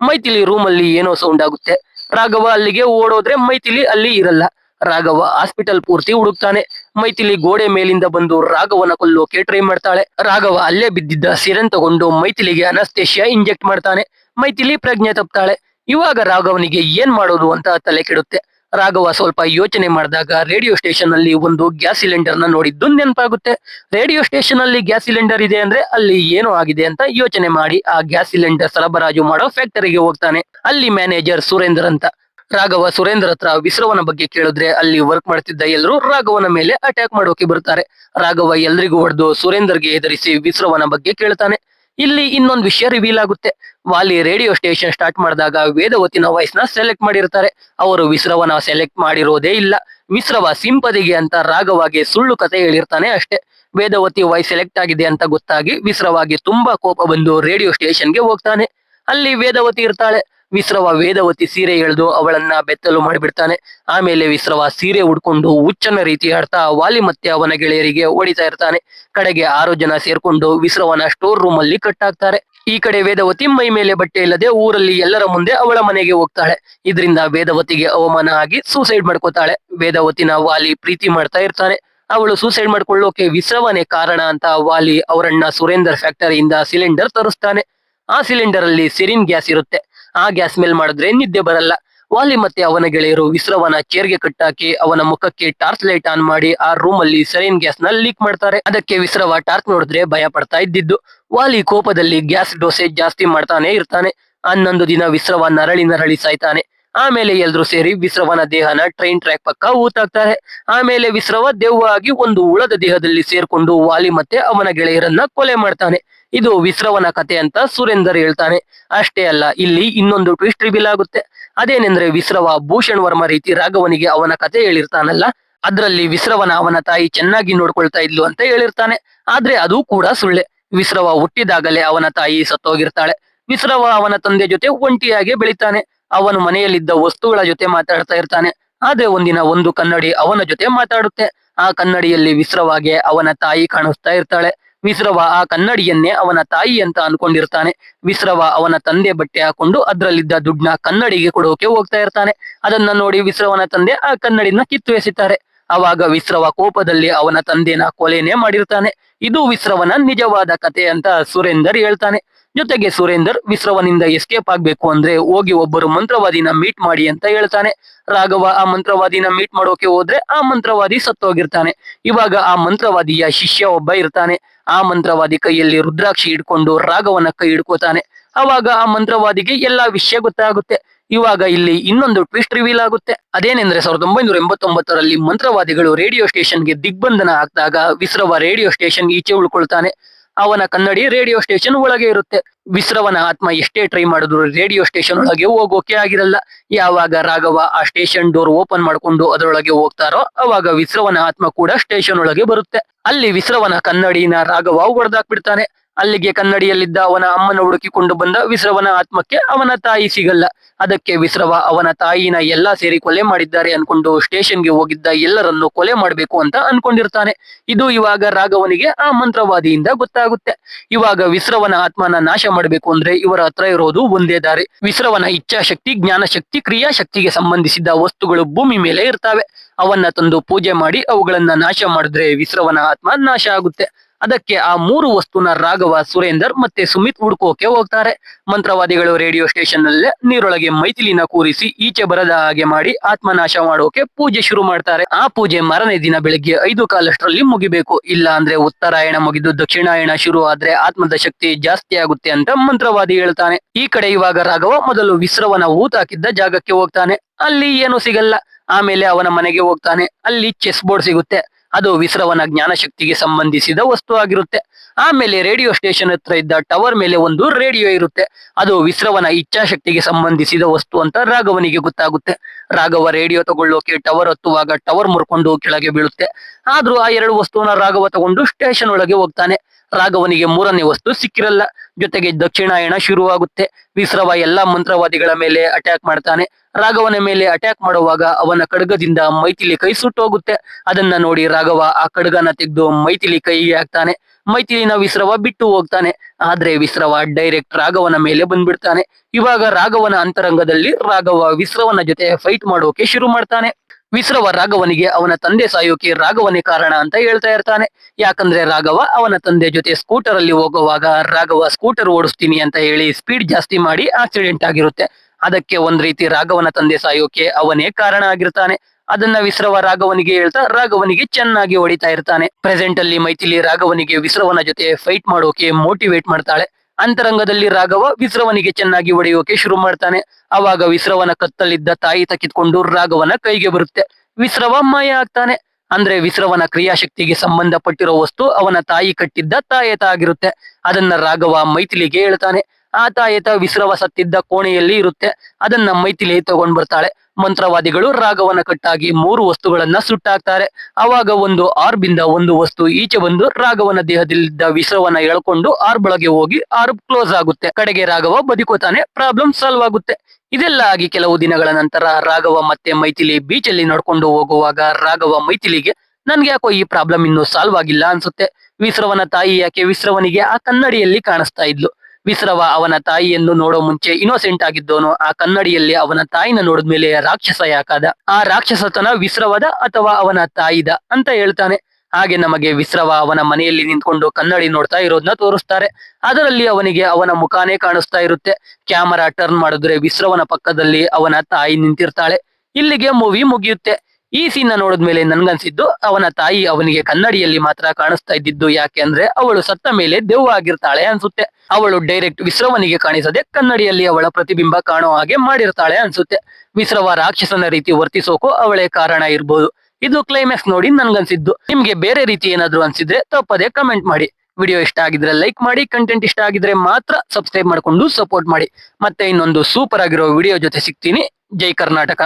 S1: ಮೈಥಿಲಿ ರೂಮಲ್ಲಿ ಏನೋ ಸೌಂಡ್ ಆಗುತ್ತೆ. ರಾಘವ ಅಲ್ಲಿಗೆ ಓಡೋದ್ರೆ ಮೈಥಿಲಿ ಅಲ್ಲಿ ಇರಲ್ಲ. ರಾಘವ ಹಾಸ್ಪಿಟಲ್ ಪೂರ್ತಿ ಹುಡುಕ್ತಾನೆ. ಮೈಥಿಲಿ ಗೋಡೆ ಮೇಲಿಂದ ಬಂದು ರಾಘವನ ಕೊಲ್ಲೋಕೆ ಟ್ರೈ ಮಾಡ್ತಾಳೆ. ರಾಘವ ಅಲ್ಲೇ ಬಿದ್ದಿದ್ದ ಸಿರನ್ ತಗೊಂಡು ಮೈಥಿಲಿಗೆ ಅನಸ್ತೇಶಿಯಾ ಇಂಜೆಕ್ಟ್ ಮಾಡ್ತಾನೆ. ಮೈಥಿಲಿ ಪ್ರಜ್ಞೆ ತಪ್ತಾಳೆ. ಇವಾಗ ರಾಘವನಿಗೆ ಏನ್ ಮಾಡೋದು ಅಂತ ತಲೆ ಕೆಡುತ್ತೆ. ರಾಘವ ಸ್ವಲ್ಪ ಯೋಚನೆ ಮಾಡಿದಾಗ ರೇಡಿಯೋ ಸ್ಟೇಷನ್ ಅಲ್ಲಿ ಒಂದು ಗ್ಯಾಸ್ ಸಿಲಿಂಡರ್ನ ನೋಡಿದ್ದು ನೆನಪಾಗುತ್ತೆ. ರೇಡಿಯೋ ಸ್ಟೇಷನ್ ಅಲ್ಲಿ ಗ್ಯಾಸ್ ಸಿಲಿಂಡರ್ ಇದೆ ಅಂದ್ರೆ ಅಲ್ಲಿ ಏನೋ ಆಗಿದೆ ಅಂತ ಯೋಚನೆ ಮಾಡಿ ಆ ಗ್ಯಾಸ್ ಸಿಲಿಂಡರ್ ಸರಬರಾಜು ಮಾಡೋ ಫ್ಯಾಕ್ಟರಿಗೆ ಹೋಗ್ತಾನೆ. ಅಲ್ಲಿ ಮ್ಯಾನೇಜರ್ ಸುರೇಂದ್ರ ಅಂತ. ರಾಘವ ಸುರೇಂದ್ರ ಹತ್ರ ವಿಸ್ರವನ ಬಗ್ಗೆ ಕೇಳಿದ್ರೆ ಅಲ್ಲಿ ವರ್ಕ್ ಮಾಡ್ತಿದ್ದ ಎಲ್ಲರೂ ರಾಘವನ ಮೇಲೆ ಅಟ್ಯಾಕ್ ಮಾಡೋಕೆ ಬರ್ತಾರೆ. ರಾಘವ ಎಲ್ರಿಗೂ ಹೊಡೆದು ಸುರೇಂದರ್ಗೆ ಹೆದರಿಸಿ ವಿಸ್ರವನ ಬಗ್ಗೆ ಕೇಳ್ತಾನೆ. ಇಲ್ಲಿ ಇನ್ನೊಂದು ವಿಷಯ ರಿವೀಲ್ ಆಗುತ್ತೆ. ವಾಲಿ ರೇಡಿಯೋ ಸ್ಟೇಷನ್ ಸ್ಟಾರ್ಟ್ ಮಾಡಿದಾಗ ವೇದವತಿನ ವಾಯ್ಸ್ನ ಸೆಲೆಕ್ಟ್ ಮಾಡಿರ್ತಾರೆ. ಅವರು ವಿಸ್ರವನ ಸೆಲೆಕ್ಟ್ ಮಾಡಿರೋದೇ ಇಲ್ಲ. ವಿಸ್ರವ ಸಿಂಪದಿಗೆ ಅಂತ ರಾಗವಾಗಿ ಸುಳ್ಳು ಕತೆ ಹೇಳಿರ್ತಾನೆ ಅಷ್ಟೇ. ವೇದವತಿ ವಾಯ್ಸ್ ಸೆಲೆಕ್ಟ್ ಆಗಿದೆ ಅಂತ ಗೊತ್ತಾಗಿ ವಿಸ್ರವಾಗಿ ತುಂಬಾ ಕೋಪ ಬಂದು ರೇಡಿಯೋ ಸ್ಟೇಷನ್ಗೆ ಹೋಗ್ತಾನೆ. ಅಲ್ಲಿ ವೇದವತಿ ಇರ್ತಾಳೆ. ವಿಸ್ರವ ವೇದವತಿ ಸೀರೆ ಎಳೆದು ಅವಳನ್ನ ಬೆತ್ತಲು ಮಾಡಿಬಿಡ್ತಾನೆ. ಆಮೇಲೆ ವಿಸ್ರವ ಸೀರೆ ಉಡ್ಕೊಂಡು ಹುಚ್ಚನ ರೀತಿ ಆಡ್ತಾ ವಾಲಿ ಮತ್ತೆ ಅವನ ಗೆಳೆಯರಿಗೆ ಓಡಿತಾ ಇರ್ತಾನೆ. ಕಡೆಗೆ ಆರು ಜನ ಸೇರ್ಕೊಂಡು ವಿಸ್ರವನ ಸ್ಟೋರ್ ರೂಮ್ ಅಲ್ಲಿ ಕಟ್ಟಾಕ್ತಾರೆ. ಈ ಕಡೆ ವೇದವತಿ ಮೈ ಮೇಲೆ ಬಟ್ಟೆ ಇಲ್ಲದೆ ಊರಲ್ಲಿ ಎಲ್ಲರ ಮುಂದೆ ಅವಳ ಮನೆಗೆ ಹೋಗ್ತಾಳೆ. ಇದರಿಂದ ವೇದವತಿಗೆ ಅವಮಾನ ಆಗಿ ಸೂಸೈಡ್ ಮಾಡ್ಕೋತಾಳೆ. ವೇದವತಿನ ವಾಲಿ ಪ್ರೀತಿ ಮಾಡ್ತಾ ಇರ್ತಾನೆ. ಅವಳು ಸೂಸೈಡ್ ಮಾಡ್ಕೊಳ್ಳೋಕೆ ವಿಸ್ರವನೇ ಕಾರಣ ಅಂತ ವಾಲಿ ಅವರಣ್ಣ ಸುರೇಂದರ್ ಫ್ಯಾಕ್ಟರಿಯಿಂದ ಸಿಲಿಂಡರ್ ತರಿಸ್ತಾನೆ. ಆ ಸಿಲಿಂಡರ್ ಅಲ್ಲಿ ಸಿರಿನ್ ಗ್ಯಾಸ್ ಇರುತ್ತೆ. ಆ ಗ್ಯಾಸ್ ಮೇಲ್ ಮಾಡಿದ್ರೆ ನಿದ್ದೆ ಬರಲ್ಲ. ವಾಲಿ ಮತ್ತೆ ಅವನ ಗೆಳೆಯರು ವಿಸ್ರವನ ಚೇರ್ಗೆ ಕಟ್ಟಾಕಿ ಅವನ ಮುಖಕ್ಕೆ ಟಾರ್ಚ್ ಲೈಟ್ ಆನ್ ಮಾಡಿ ಆ ರೂಮ್ ಅಲ್ಲಿ ಸೆರಿನ್ ಗ್ಯಾಸ್ನ ಲೀಕ್ ಮಾಡ್ತಾರೆ. ಅದಕ್ಕೆ ವಿಸ್ರವ ಟಾರ್ಚ್ ನೋಡಿದ್ರೆ ಭಯ ಪಡ್ತಾ ಇದ್ದಿದ್ದು. ವಾಲಿ ಕೋಪದಲ್ಲಿ ಗ್ಯಾಸ್ ಡೋಸೇಜ್ ಜಾಸ್ತಿ ಮಾಡ್ತಾನೆ ಇರ್ತಾನೆ. ಹನ್ನೊಂದು ದಿನ ವಿಸ್ರವ ನರಳಿ ನರಳಿ ಸಾಯ್ತಾನೆ. ಆಮೇಲೆ ಎಲ್ರು ಸೇರಿ ವಿಸ್ರವನ ದೇಹನ ಟ್ರೈನ್ ಟ್ರ್ಯಾಕ್ ಪಕ್ಕ ಊತಾಕ್ತಾರೆ ಆಮೇಲೆ ವಿಸ್ರವ ದೆವ್ವ ಆಗಿ ಒಂದು ಉಳದ ದೇಹದಲ್ಲಿ ಸೇರ್ಕೊಂಡು ವಾಲಿ ಮತ್ತೆ ಅವನ ಗೆಳೆಯರನ್ನ ಕೊಲೆ ಮಾಡ್ತಾನೆ. ಇದು ವಿಸ್ರವನ ಕತೆ ಅಂತ ಸುರೇಂದರ್ ಹೇಳ್ತಾನೆ. ಅಷ್ಟೇ ಅಲ್ಲ, ಇಲ್ಲಿ ಇನ್ನೊಂದು ಟ್ವಿಸ್ಟ್ ರಿವೀಲ್ ಆಗುತ್ತೆ. ಅದೇನೆಂದ್ರೆ ವಿಸ್ರವ ಭೂಷಣ್ ವರ್ಮ ರೀತಿ ರಾಘವನಿಗೆ ಅವನ ಕತೆ ಹೇಳಿರ್ತಾನಲ್ಲ, ಅದ್ರಲ್ಲಿ ವಿಸ್ರವನ ಅವನ ತಾಯಿ ಚೆನ್ನಾಗಿ ನೋಡ್ಕೊಳ್ತಾ ಇದ್ಲು ಅಂತ ಹೇಳಿರ್ತಾನೆ. ಆದ್ರೆ ಅದು ಕೂಡ ಸುಳ್ಳೆ. ವಿಸ್ರವ ಹುಟ್ಟಿದಾಗಲೇ ಅವನ ತಾಯಿ ಸತ್ತೋಗಿರ್ತಾಳೆ. ವಿಸ್ರವ ಅವನ ತಂದೆ ಜೊತೆ ಒಂಟಿಯಾಗಿ ಬೆಳಿತಾನೆ. ಅವನು ಮನೆಯಲ್ಲಿದ್ದ ವಸ್ತುಗಳ ಜೊತೆ ಮಾತಾಡ್ತಾ ಇರ್ತಾನೆ. ಆದ್ರೆ ಒಂದಿನ ಒಂದು ಕನ್ನಡಿ ಅವನ ಜೊತೆ ಮಾತಾಡುತ್ತೆ. ಆ ಕನ್ನಡಿಯಲ್ಲಿ ವಿಸ್ರವಾಗೆ ಅವನ ತಾಯಿ ಕಾಣಿಸ್ತಾ ಇರ್ತಾಳೆ. ವಿಸ್ರವ ಆ ಕನ್ನಡಿಯನ್ನೇ ಅವನ ತಾಯಿ ಅಂತ ಅನ್ಕೊಂಡಿರ್ತಾನೆ. ವಿಸ್ರವ ಅವನ ತಂದೆ ಬಟ್ಟೆ ಹಾಕೊಂಡು ಅದ್ರಲ್ಲಿದ್ದ ದುಡ್ಡನ್ನ ಕನ್ನಡಿಗೆ ಕೊಡೋಕೆ ಹೋಗ್ತಾ ಇರ್ತಾನೆ. ಅದನ್ನ ನೋಡಿ ವಿಸ್ರವನ ತಂದೆ ಆ ಕನ್ನಡಿನ ಕಿತ್ತು ಎಸಿತಾರೆ ಅವಾಗ ವಿಸ್ರವ ಕೋಪದಲ್ಲಿ ಅವನ ತಂದೆನ ಕೊಲೆನೇ ಮಾಡಿರ್ತಾನೆ. ಇದು ವಿಸ್ರವನ ನಿಜವಾದ ಕತೆ ಅಂತ ಸುರೇಂದರ್ ಹೇಳ್ತಾನೆ. ಜೊತೆಗೆ ಸುರೇಂದರ್ ವಿಶ್ರವನಿಂದ ಎಸ್ಕೇಪ್ ಆಗ್ಬೇಕು ಅಂದ್ರೆ ಹೋಗಿ ಒಬ್ಬರು ಮಂತ್ರವಾದಿನ ಮೀಟ್ ಮಾಡಿ ಅಂತ ಹೇಳ್ತಾನೆ. ರಾಘವ ಆ ಮಂತ್ರವಾದಿನ ಮೀಟ್ ಮಾಡೋಕೆ ಹೋದ್ರೆ ಆ ಮಂತ್ರವಾದಿ ಸತ್ತೋಗಿರ್ತಾನೆ. ಇವಾಗ ಆ ಮಂತ್ರವಾದಿಯ ಶಿಷ್ಯ ಒಬ್ಬ ಇರ್ತಾನೆ. ಆ ಮಂತ್ರವಾದಿ ಕೈಯಲ್ಲಿ ರುದ್ರಾಕ್ಷಿ ಹಿಡ್ಕೊಂಡು ರಾಘವನ ಕೈ ಹಿಡ್ಕೋತಾನೆ. ಅವಾಗ ಆ ಮಂತ್ರವಾದಿಗೆ ಎಲ್ಲಾ ವಿಷಯ ಗೊತ್ತಾಗುತ್ತೆ. ಇವಾಗ ಇಲ್ಲಿ ಇನ್ನೊಂದು ಟ್ವಿಸ್ಟ್ ರಿವೀಲ್ ಆಗುತ್ತೆ. ಅದೇನೆಂದ್ರೆ ಸಾವಿರದ ಒಂಬೈನೂರ ಎಂಬತ್ತೊಂಬತ್ತರಲ್ಲಿ ಮಂತ್ರವಾದಿಗಳು ರೇಡಿಯೋ ಸ್ಟೇಷನ್ಗೆ ದಿಗ್ಬಂಧನ ಹಾಕಿದಾಗ ವಿಸ್ರವ ರೇಡಿಯೋ ಸ್ಟೇಷನ್ ಈಚೆ ಉಳ್ಕೊಳ್ತಾನೆ. ಅವನ ಕನ್ನಡಿ ರೇಡಿಯೋ ಸ್ಟೇಷನ್ ಒಳಗೆ ಇರುತ್ತೆ. ವಿಸ್ರವನ ಆತ್ಮ ಎಷ್ಟೇ ಟ್ರೈ ಮಾಡಿದ್ರು ರೇಡಿಯೋ ಸ್ಟೇಷನ್ ಒಳಗೆ ಹೋಗೋಕೆ ಆಗಿರಲ್ಲ. ಯಾವಾಗ ರಾಘವ ಆ ಸ್ಟೇಷನ್ ಡೋರ್ ಓಪನ್ ಮಾಡ್ಕೊಂಡು ಅದರೊಳಗೆ ಹೋಗ್ತಾರೋ ಅವಾಗ ವಿಸ್ರವನ ಆತ್ಮ ಕೂಡ ಸ್ಟೇಷನ್ ಒಳಗೆ ಬರುತ್ತೆ. ಅಲ್ಲಿ ವಿಸ್ರವನ ಕನ್ನಡಿನ ರಾಘವ ಹೊಡೆದಾಕ್ಬಿಡ್ತಾನೆ. ಅಲ್ಲಿಗೆ ಕನ್ನಡಿಯಲ್ಲಿದ್ದ ಅವನ ಅಮ್ಮನ ಹುಡುಕಿಕೊಂಡು ಬಂದ ವಿಸ್ರವನ ಆತ್ಮಕ್ಕೆ ಅವನ ತಾಯಿ ಸಿಗಲ್ಲ. ಅದಕ್ಕೆ ವಿಸ್ರವ ಅವನ ತಾಯಿನ ಎಲ್ಲ ಸೇರಿ ಕೊಲೆ ಮಾಡಿದ್ದಾರೆ ಅನ್ಕೊಂಡು ಸ್ಟೇಷನ್ಗೆ ಹೋಗಿದ್ದ ಎಲ್ಲರನ್ನು ಕೊಲೆ ಮಾಡಬೇಕು ಅಂತ ಅನ್ಕೊಂಡಿರ್ತಾನೆ. ಇದು ಇವಾಗ ರಾಘವನಿಗೆ ಆ ಮಂತ್ರವಾದಿಯಿಂದ ಗೊತ್ತಾಗುತ್ತೆ. ಇವಾಗ ವಿಸ್ರವನ ಆತ್ಮನ ನಾಶ ಮಾಡಬೇಕು ಅಂದ್ರೆ ಇವರ ಹತ್ರ ಇರೋದು ಒಂದೇ ದಾರಿ. ವಿಸ್ರವನ ಇಚ್ಛಾಶಕ್ತಿ, ಜ್ಞಾನಶಕ್ತಿ, ಕ್ರಿಯಾಶಕ್ತಿಗೆ ಸಂಬಂಧಿಸಿದ ವಸ್ತುಗಳು ಭೂಮಿ ಮೇಲೆ ಇರ್ತಾವೆ. ಅವನ್ನ ತಂದು ಪೂಜೆ ಮಾಡಿ ಅವುಗಳನ್ನ ನಾಶ ಮಾಡಿದ್ರೆ ವಿಸ್ರವನ ಆತ್ಮ ನಾಶ ಆಗುತ್ತೆ. ಅದಕ್ಕೆ ಆ ಮೂರು ವಸ್ತುನ ರಾಘವ, ಸುರೇಂದರ್ ಮತ್ತೆ ಸುಮಿತ್ ಹುಡ್ಕೋಕೆ ಹೋಗ್ತಾರೆ. ಮಂತ್ರವಾದಿಗಳು ರೇಡಿಯೋ ಸ್ಟೇಷನ್ ನಲ್ಲೇ ನೀರೊಳಗೆ ಮೈಥಿಲಿನ ಕೂರಿಸಿ ಈಚೆ ಬರದ ಹಾಗೆ ಮಾಡಿ ಆತ್ಮನಾಶ ಮಾಡೋಕೆ ಪೂಜೆ ಶುರು ಮಾಡ್ತಾರೆ. ಆ ಪೂಜೆ ಮಾರನೇ ದಿನ ಬೆಳಿಗ್ಗೆ ಐದು ಕಾಲಷ್ಟರಲ್ಲಿ ಮುಗಿಬೇಕು. ಇಲ್ಲ ಅಂದ್ರೆ ಉತ್ತರಾಯಣ ಮುಗಿದು ದಕ್ಷಿಣಾಯಣ ಶುರು ಆದ್ರೆ ಆತ್ಮದ ಶಕ್ತಿ ಜಾಸ್ತಿ ಆಗುತ್ತೆ ಅಂತ ಮಂತ್ರವಾದಿ ಹೇಳ್ತಾನೆ. ಈ ಕಡೆ ಇವಾಗ ರಾಘವ ಮೊದಲು ವಿಸ್ರವನ ಊತ ಹಾಕಿದ್ದ ಜಾಗಕ್ಕೆ ಹೋಗ್ತಾನೆ. ಅಲ್ಲಿ ಏನು ಸಿಗಲ್ಲ. ಆಮೇಲೆ ಅವನ ಮನೆಗೆ ಹೋಗ್ತಾನೆ. ಅಲ್ಲಿ ಚೆಸ್ ಬೋರ್ಡ್ ಸಿಗುತ್ತೆ. ಅದು ವಿಸ್ರವನ ಜ್ಞಾನಶಕ್ತಿಗೆ ಸಂಬಂಧಿಸಿದ ವಸ್ತು ಆಗಿರುತ್ತೆ. ಆಮೇಲೆ ರೇಡಿಯೋ ಸ್ಟೇಷನ್ ಹತ್ರ ಇದ್ದ ಟವರ್ ಮೇಲೆ ಒಂದು ರೇಡಿಯೋ ಇರುತ್ತೆ. ಅದು ವಿಸ್ರವನ ಇಚ್ಛಾಶಕ್ತಿಗೆ ಸಂಬಂಧಿಸಿದ ವಸ್ತು ಅಂತ ರಾಘವನಿಗೆ ಗೊತ್ತಾಗುತ್ತೆ. ರಾಘವ ರೇಡಿಯೋ ತಗೊಳ್ಳೋಕೆ ಟವರ್ ಹತ್ತುವಾಗ ಟವರ್ ಮುರ್ಕೊಂಡು ಕೆಳಗೆ ಬೀಳುತ್ತೆ. ಆದ್ರೂ ಆ ಎರಡು ವಸ್ತುವನ್ನ ರಾಘವ ತಗೊಂಡು ಸ್ಟೇಷನ್ ಒಳಗೆ ಹೋಗ್ತಾನೆ. ರಾಘವನಿಗೆ ಮೂರನೇ ವಸ್ತು ಸಿಕ್ಕಿರಲ್ಲ. ಜೊತೆಗೆ ದಕ್ಷಿಣಾಯಣ ಶುರುವಾಗುತ್ತೆ. ವಿಸ್ರವ ಎಲ್ಲಾ ಮಂತ್ರವಾದಿಗಳ ಮೇಲೆ ಅಟ್ಯಾಕ್ ಮಾಡ್ತಾನೆ. ರಾಘವನ ಮೇಲೆ ಅಟ್ಯಾಕ್ ಮಾಡುವಾಗ ಅವನ ಖಡ್ಗದಿಂದ ಮೈಥಿಲಿ ಕೈ ಸುಟ್ಟೋಗುತ್ತೆ. ಅದನ್ನ ನೋಡಿ ರಾಘವ ಆ ಖಡ್ಗನ ತೆಗೆದು ಮೈಥಿಲಿ ಕೈಗೆ ಹಾಕ್ತಾನೆ. ಮೈಥಿಲಿನ ವಿಸ್ರವ ಬಿಟ್ಟು ಹೋಗ್ತಾನೆ. ಆದ್ರೆ ವಿಸ್ರವ ಡೈರೆಕ್ಟ್ ರಾಘವನ ಮೇಲೆ ಬಂದ್ಬಿಡ್ತಾನೆ. ಇವಾಗ ರಾಘವನ ಅಂತರಂಗದಲ್ಲಿ ರಾಘವ ವಿಸ್ರವನ ಜೊತೆ ಫೈಟ್ ಮಾಡೋಕೆ ಶುರು ಮಾಡ್ತಾನೆ. ವಿಸ್ರವ ರಾಘವನಿಗೆ ಅವನ ತಂದೆ ಸಾಯೋಕೆ ರಾಘವನೇ ಕಾರಣ ಅಂತ ಹೇಳ್ತಾ ಇರ್ತಾನೆ. ಯಾಕಂದ್ರೆ ರಾಘವ ಅವನ ತಂದೆ ಜೊತೆ ಸ್ಕೂಟರ್ ಅಲ್ಲಿ ಹೋಗುವಾಗ ರಾಘವ ಸ್ಕೂಟರ್ ಓಡಿಸ್ತೀನಿ ಅಂತ ಹೇಳಿ ಸ್ಪೀಡ್ ಜಾಸ್ತಿ ಮಾಡಿ ಆಕ್ಸಿಡೆಂಟ್ ಆಗಿರುತ್ತೆ. ಅದಕ್ಕೆ ಒಂದ್ ರೀತಿ ರಾಘವನ ತಂದೆ ಸಾಯೋಕೆ ಅವನೇ ಕಾರಣ ಆಗಿರ್ತಾನೆ. ಅದನ್ನ ವಿಸ್ರವ ರಾಘವನಿಗೆ ಹೇಳ್ತಾ ರಾಘವನಿಗೆ ಚೆನ್ನಾಗಿ ಹೊಡಿತಾ ಇರ್ತಾನೆ. ಪ್ರೆಸೆಂಟ್ ಅಲ್ಲಿ ಮೈಥಿಲಿ ರಾಘವನಿಗೆ ವಿಸ್ರವನ ಜೊತೆ ಫೈಟ್ ಮಾಡೋಕೆ ಮೋಟಿವೇಟ್ ಮಾಡ್ತಾಳೆ. ಅಂತರಂಗದಲ್ಲಿ ರಾಘವ ವಿಸ್ರವನಿಗೆ ಚೆನ್ನಾಗಿ ಒಡೆಯೋಕೆ ಶುರು ಮಾಡ್ತಾನೆ. ಅವಾಗ ವಿಸ್ರವನ ಕತ್ತಲಿದ್ದ ತಾಯಿ ತಕ್ಕಿತ್ಕೊಂಡು ರಾಘವನ ಕೈಗೆ ಬರುತ್ತೆ. ವಿಸ್ರವ ಮಾಯ ಆಗ್ತಾನೆ. ಅಂದ್ರೆ ವಿಸ್ರವನ ಕ್ರಿಯಾಶಕ್ತಿಗೆ ಸಂಬಂಧಪಟ್ಟಿರೋ ವಸ್ತು ಅವನ ತಾಯಿ ಕಟ್ಟಿದ್ದ ತಾಯತ ಆಗಿರುತ್ತೆ. ಅದನ್ನ ರಾಘವ ಮೈಥಿಲಿಗೆ ಹೇಳ್ತಾನೆ. ಆ ತಾಯತ ವಿಸ್ರವ ಸತ್ತಿದ್ದ ಕೋಣೆಯಲ್ಲಿ ಇರುತ್ತೆ. ಅದನ್ನ ಮೈಥಿಲಿ ತಗೊಂಡ್ ಬರ್ತಾಳೆ. ಮಂತ್ರವಾದಿಗಳು ರಾಘವನ ಕಟ್ಟಾಗಿ ಮೂರು ವಸ್ತುಗಳನ್ನ ಸುಟ್ಟಾಕ್ತಾರೆ. ಅವಾಗ ಒಂದು ಆರ್ಬಿಂದ ಒಂದು ವಸ್ತು ಈಚೆ ಬಂದು ರಾಘವನ ದೇಹದಲ್ಲಿದ್ದ ವಿಷವನ್ನ ಎಳ್ಕೊಂಡು ಆರ್ ಬಳಗೆ ಹೋಗಿ ಆರ್ಬ್ ಕ್ಲೋಸ್ ಆಗುತ್ತೆ. ಕಡೆಗೆ ರಾಘವ ಬದುಕೋತಾನೆ ಪ್ರಾಬ್ಲಮ್ ಸಾಲ್ವ್ ಆಗುತ್ತೆ. ಇದೆಲ್ಲ ಆಗಿ ಕೆಲವು ದಿನಗಳ ನಂತರ ರಾಘವ ಮತ್ತೆ ಮೈಥಿಲಿ ಬೀಚ್ ಅಲ್ಲಿ ನಡ್ಕೊಂಡು ಹೋಗುವಾಗ ರಾಘವ ಮೈಥಿಲಿಗೆ, ನನ್ಗೆ ಯಾಕೋ ಈ ಪ್ರಾಬ್ಲಮ್ ಇನ್ನು ಸಾಲ್ವ್ ಆಗಿಲ್ಲ ಅನ್ಸುತ್ತೆ. ವಿಸ್ರವನ ತಾಯಿ ಯಾಕೆ ವಿಸ್ರವನಿಗೆ ಆ ಕನ್ನಡಿಯಲ್ಲಿ ಕಾಣಿಸ್ತಾ ಇದ್ಲು? ವಿಸ್ರವ ಅವನ ತಾಯಿಯನ್ನು ನೋಡೋ ಮುಂಚೆ ಇನೋಸೆಂಟ್ ಆಗಿದ್ದವನು. ಆ ಕನ್ನಡಿಯಲ್ಲಿ ಅವನ ತಾಯಿನ ನೋಡಿದ್ಮೇಲೆ ರಾಕ್ಷಸ ಯಾಕಾದ? ಆ ರಾಕ್ಷಸತನ ವಿಸ್ರವದ ಅಥವಾ ಅವನ ತಾಯಿದ ಅಂತ ಹೇಳ್ತಾನೆ. ಹಾಗೆ ನಮಗೆ ವಿಸ್ರವ ಅವನ ಮನೆಯಲ್ಲಿ ನಿಂತ್ಕೊಂಡು ಕನ್ನಡಿ ನೋಡ್ತಾ ಇರೋದನ್ನ ತೋರಿಸ್ತಾರೆ. ಅದರಲ್ಲಿ ಅವನಿಗೆ ಅವನ ಮುಖಾನೇ ಕಾಣಿಸ್ತಾ ಇರುತ್ತೆ. ಕ್ಯಾಮರಾ ಟರ್ನ್ ಮಾಡಿದ್ರೆ ವಿಸ್ರವನ ಪಕ್ಕದಲ್ಲಿ ಅವನ ತಾಯಿ ನಿಂತಿರ್ತಾಳೆ. ಇಲ್ಲಿಗೆ ಮೂವಿ ಮುಗಿಯುತ್ತೆ. ಈ ಸೀನ್ ನೋಡಿದ್ಮೇಲೆ ನನ್ಗನ್ಸಿದ್ದು, ಅವನ ತಾಯಿ ಅವನಿಗೆ ಕನ್ನಡಿಯಲ್ಲಿ ಮಾತ್ರ ಕಾಣಿಸ್ತಾ ಇದ್ದಿದ್ದು ಯಾಕೆ ಅಂದ್ರೆ, ಅವಳು ಸತ್ತ ಮೇಲೆ ದೆವ್ವ ಆಗಿರ್ತಾಳೆ ಅನ್ಸುತ್ತೆ. ಅವಳು ಡೈರೆಕ್ಟ್ ವಿಶ್ರವನಿಗೆ ಕಾಣಿಸದೆ ಕನ್ನಡಿಯಲ್ಲಿ ಅವಳ ಪ್ರತಿಬಿಂಬ ಕಾಣೋ ಹಾಗೆ ಮಾಡಿರ್ತಾಳೆ ಅನ್ಸುತ್ತೆ. ವಿಶ್ರವ ರಾಕ್ಷಸನ ರೀತಿ ವರ್ತಿಸೋಕು ಅವಳೇ ಕಾರಣ ಇರ್ಬೋದು. ಇದು ಕ್ಲೈಮ್ಯಾಕ್ಸ್ ನೋಡಿ ನನ್ಗನ್ಸಿದ್ದು. ನಿಮ್ಗೆ ಬೇರೆ ರೀತಿ ಏನಾದ್ರು ಅನ್ಸಿದ್ರೆ ತಪ್ಪದೆ ಕಮೆಂಟ್ ಮಾಡಿ. ವಿಡಿಯೋ ಇಷ್ಟ ಆಗಿದ್ರೆ ಲೈಕ್ ಮಾಡಿ ಕಂಟೆಂಟ್ ಇಷ್ಟ ಆಗಿದ್ರೆ ಮಾತ್ರ ಸಬ್ಸ್ಕ್ರೈಬ್ ಮಾಡ್ಕೊಂಡು ಸಪೋರ್ಟ್ ಮಾಡಿ. ಮತ್ತೆ ಇನ್ನೊಂದು ಸೂಪರ್ ಆಗಿರೋ ವಿಡಿಯೋ ಜೊತೆ ಸಿಗ್ತೀನಿ. ಜೈ ಕರ್ನಾಟಕ.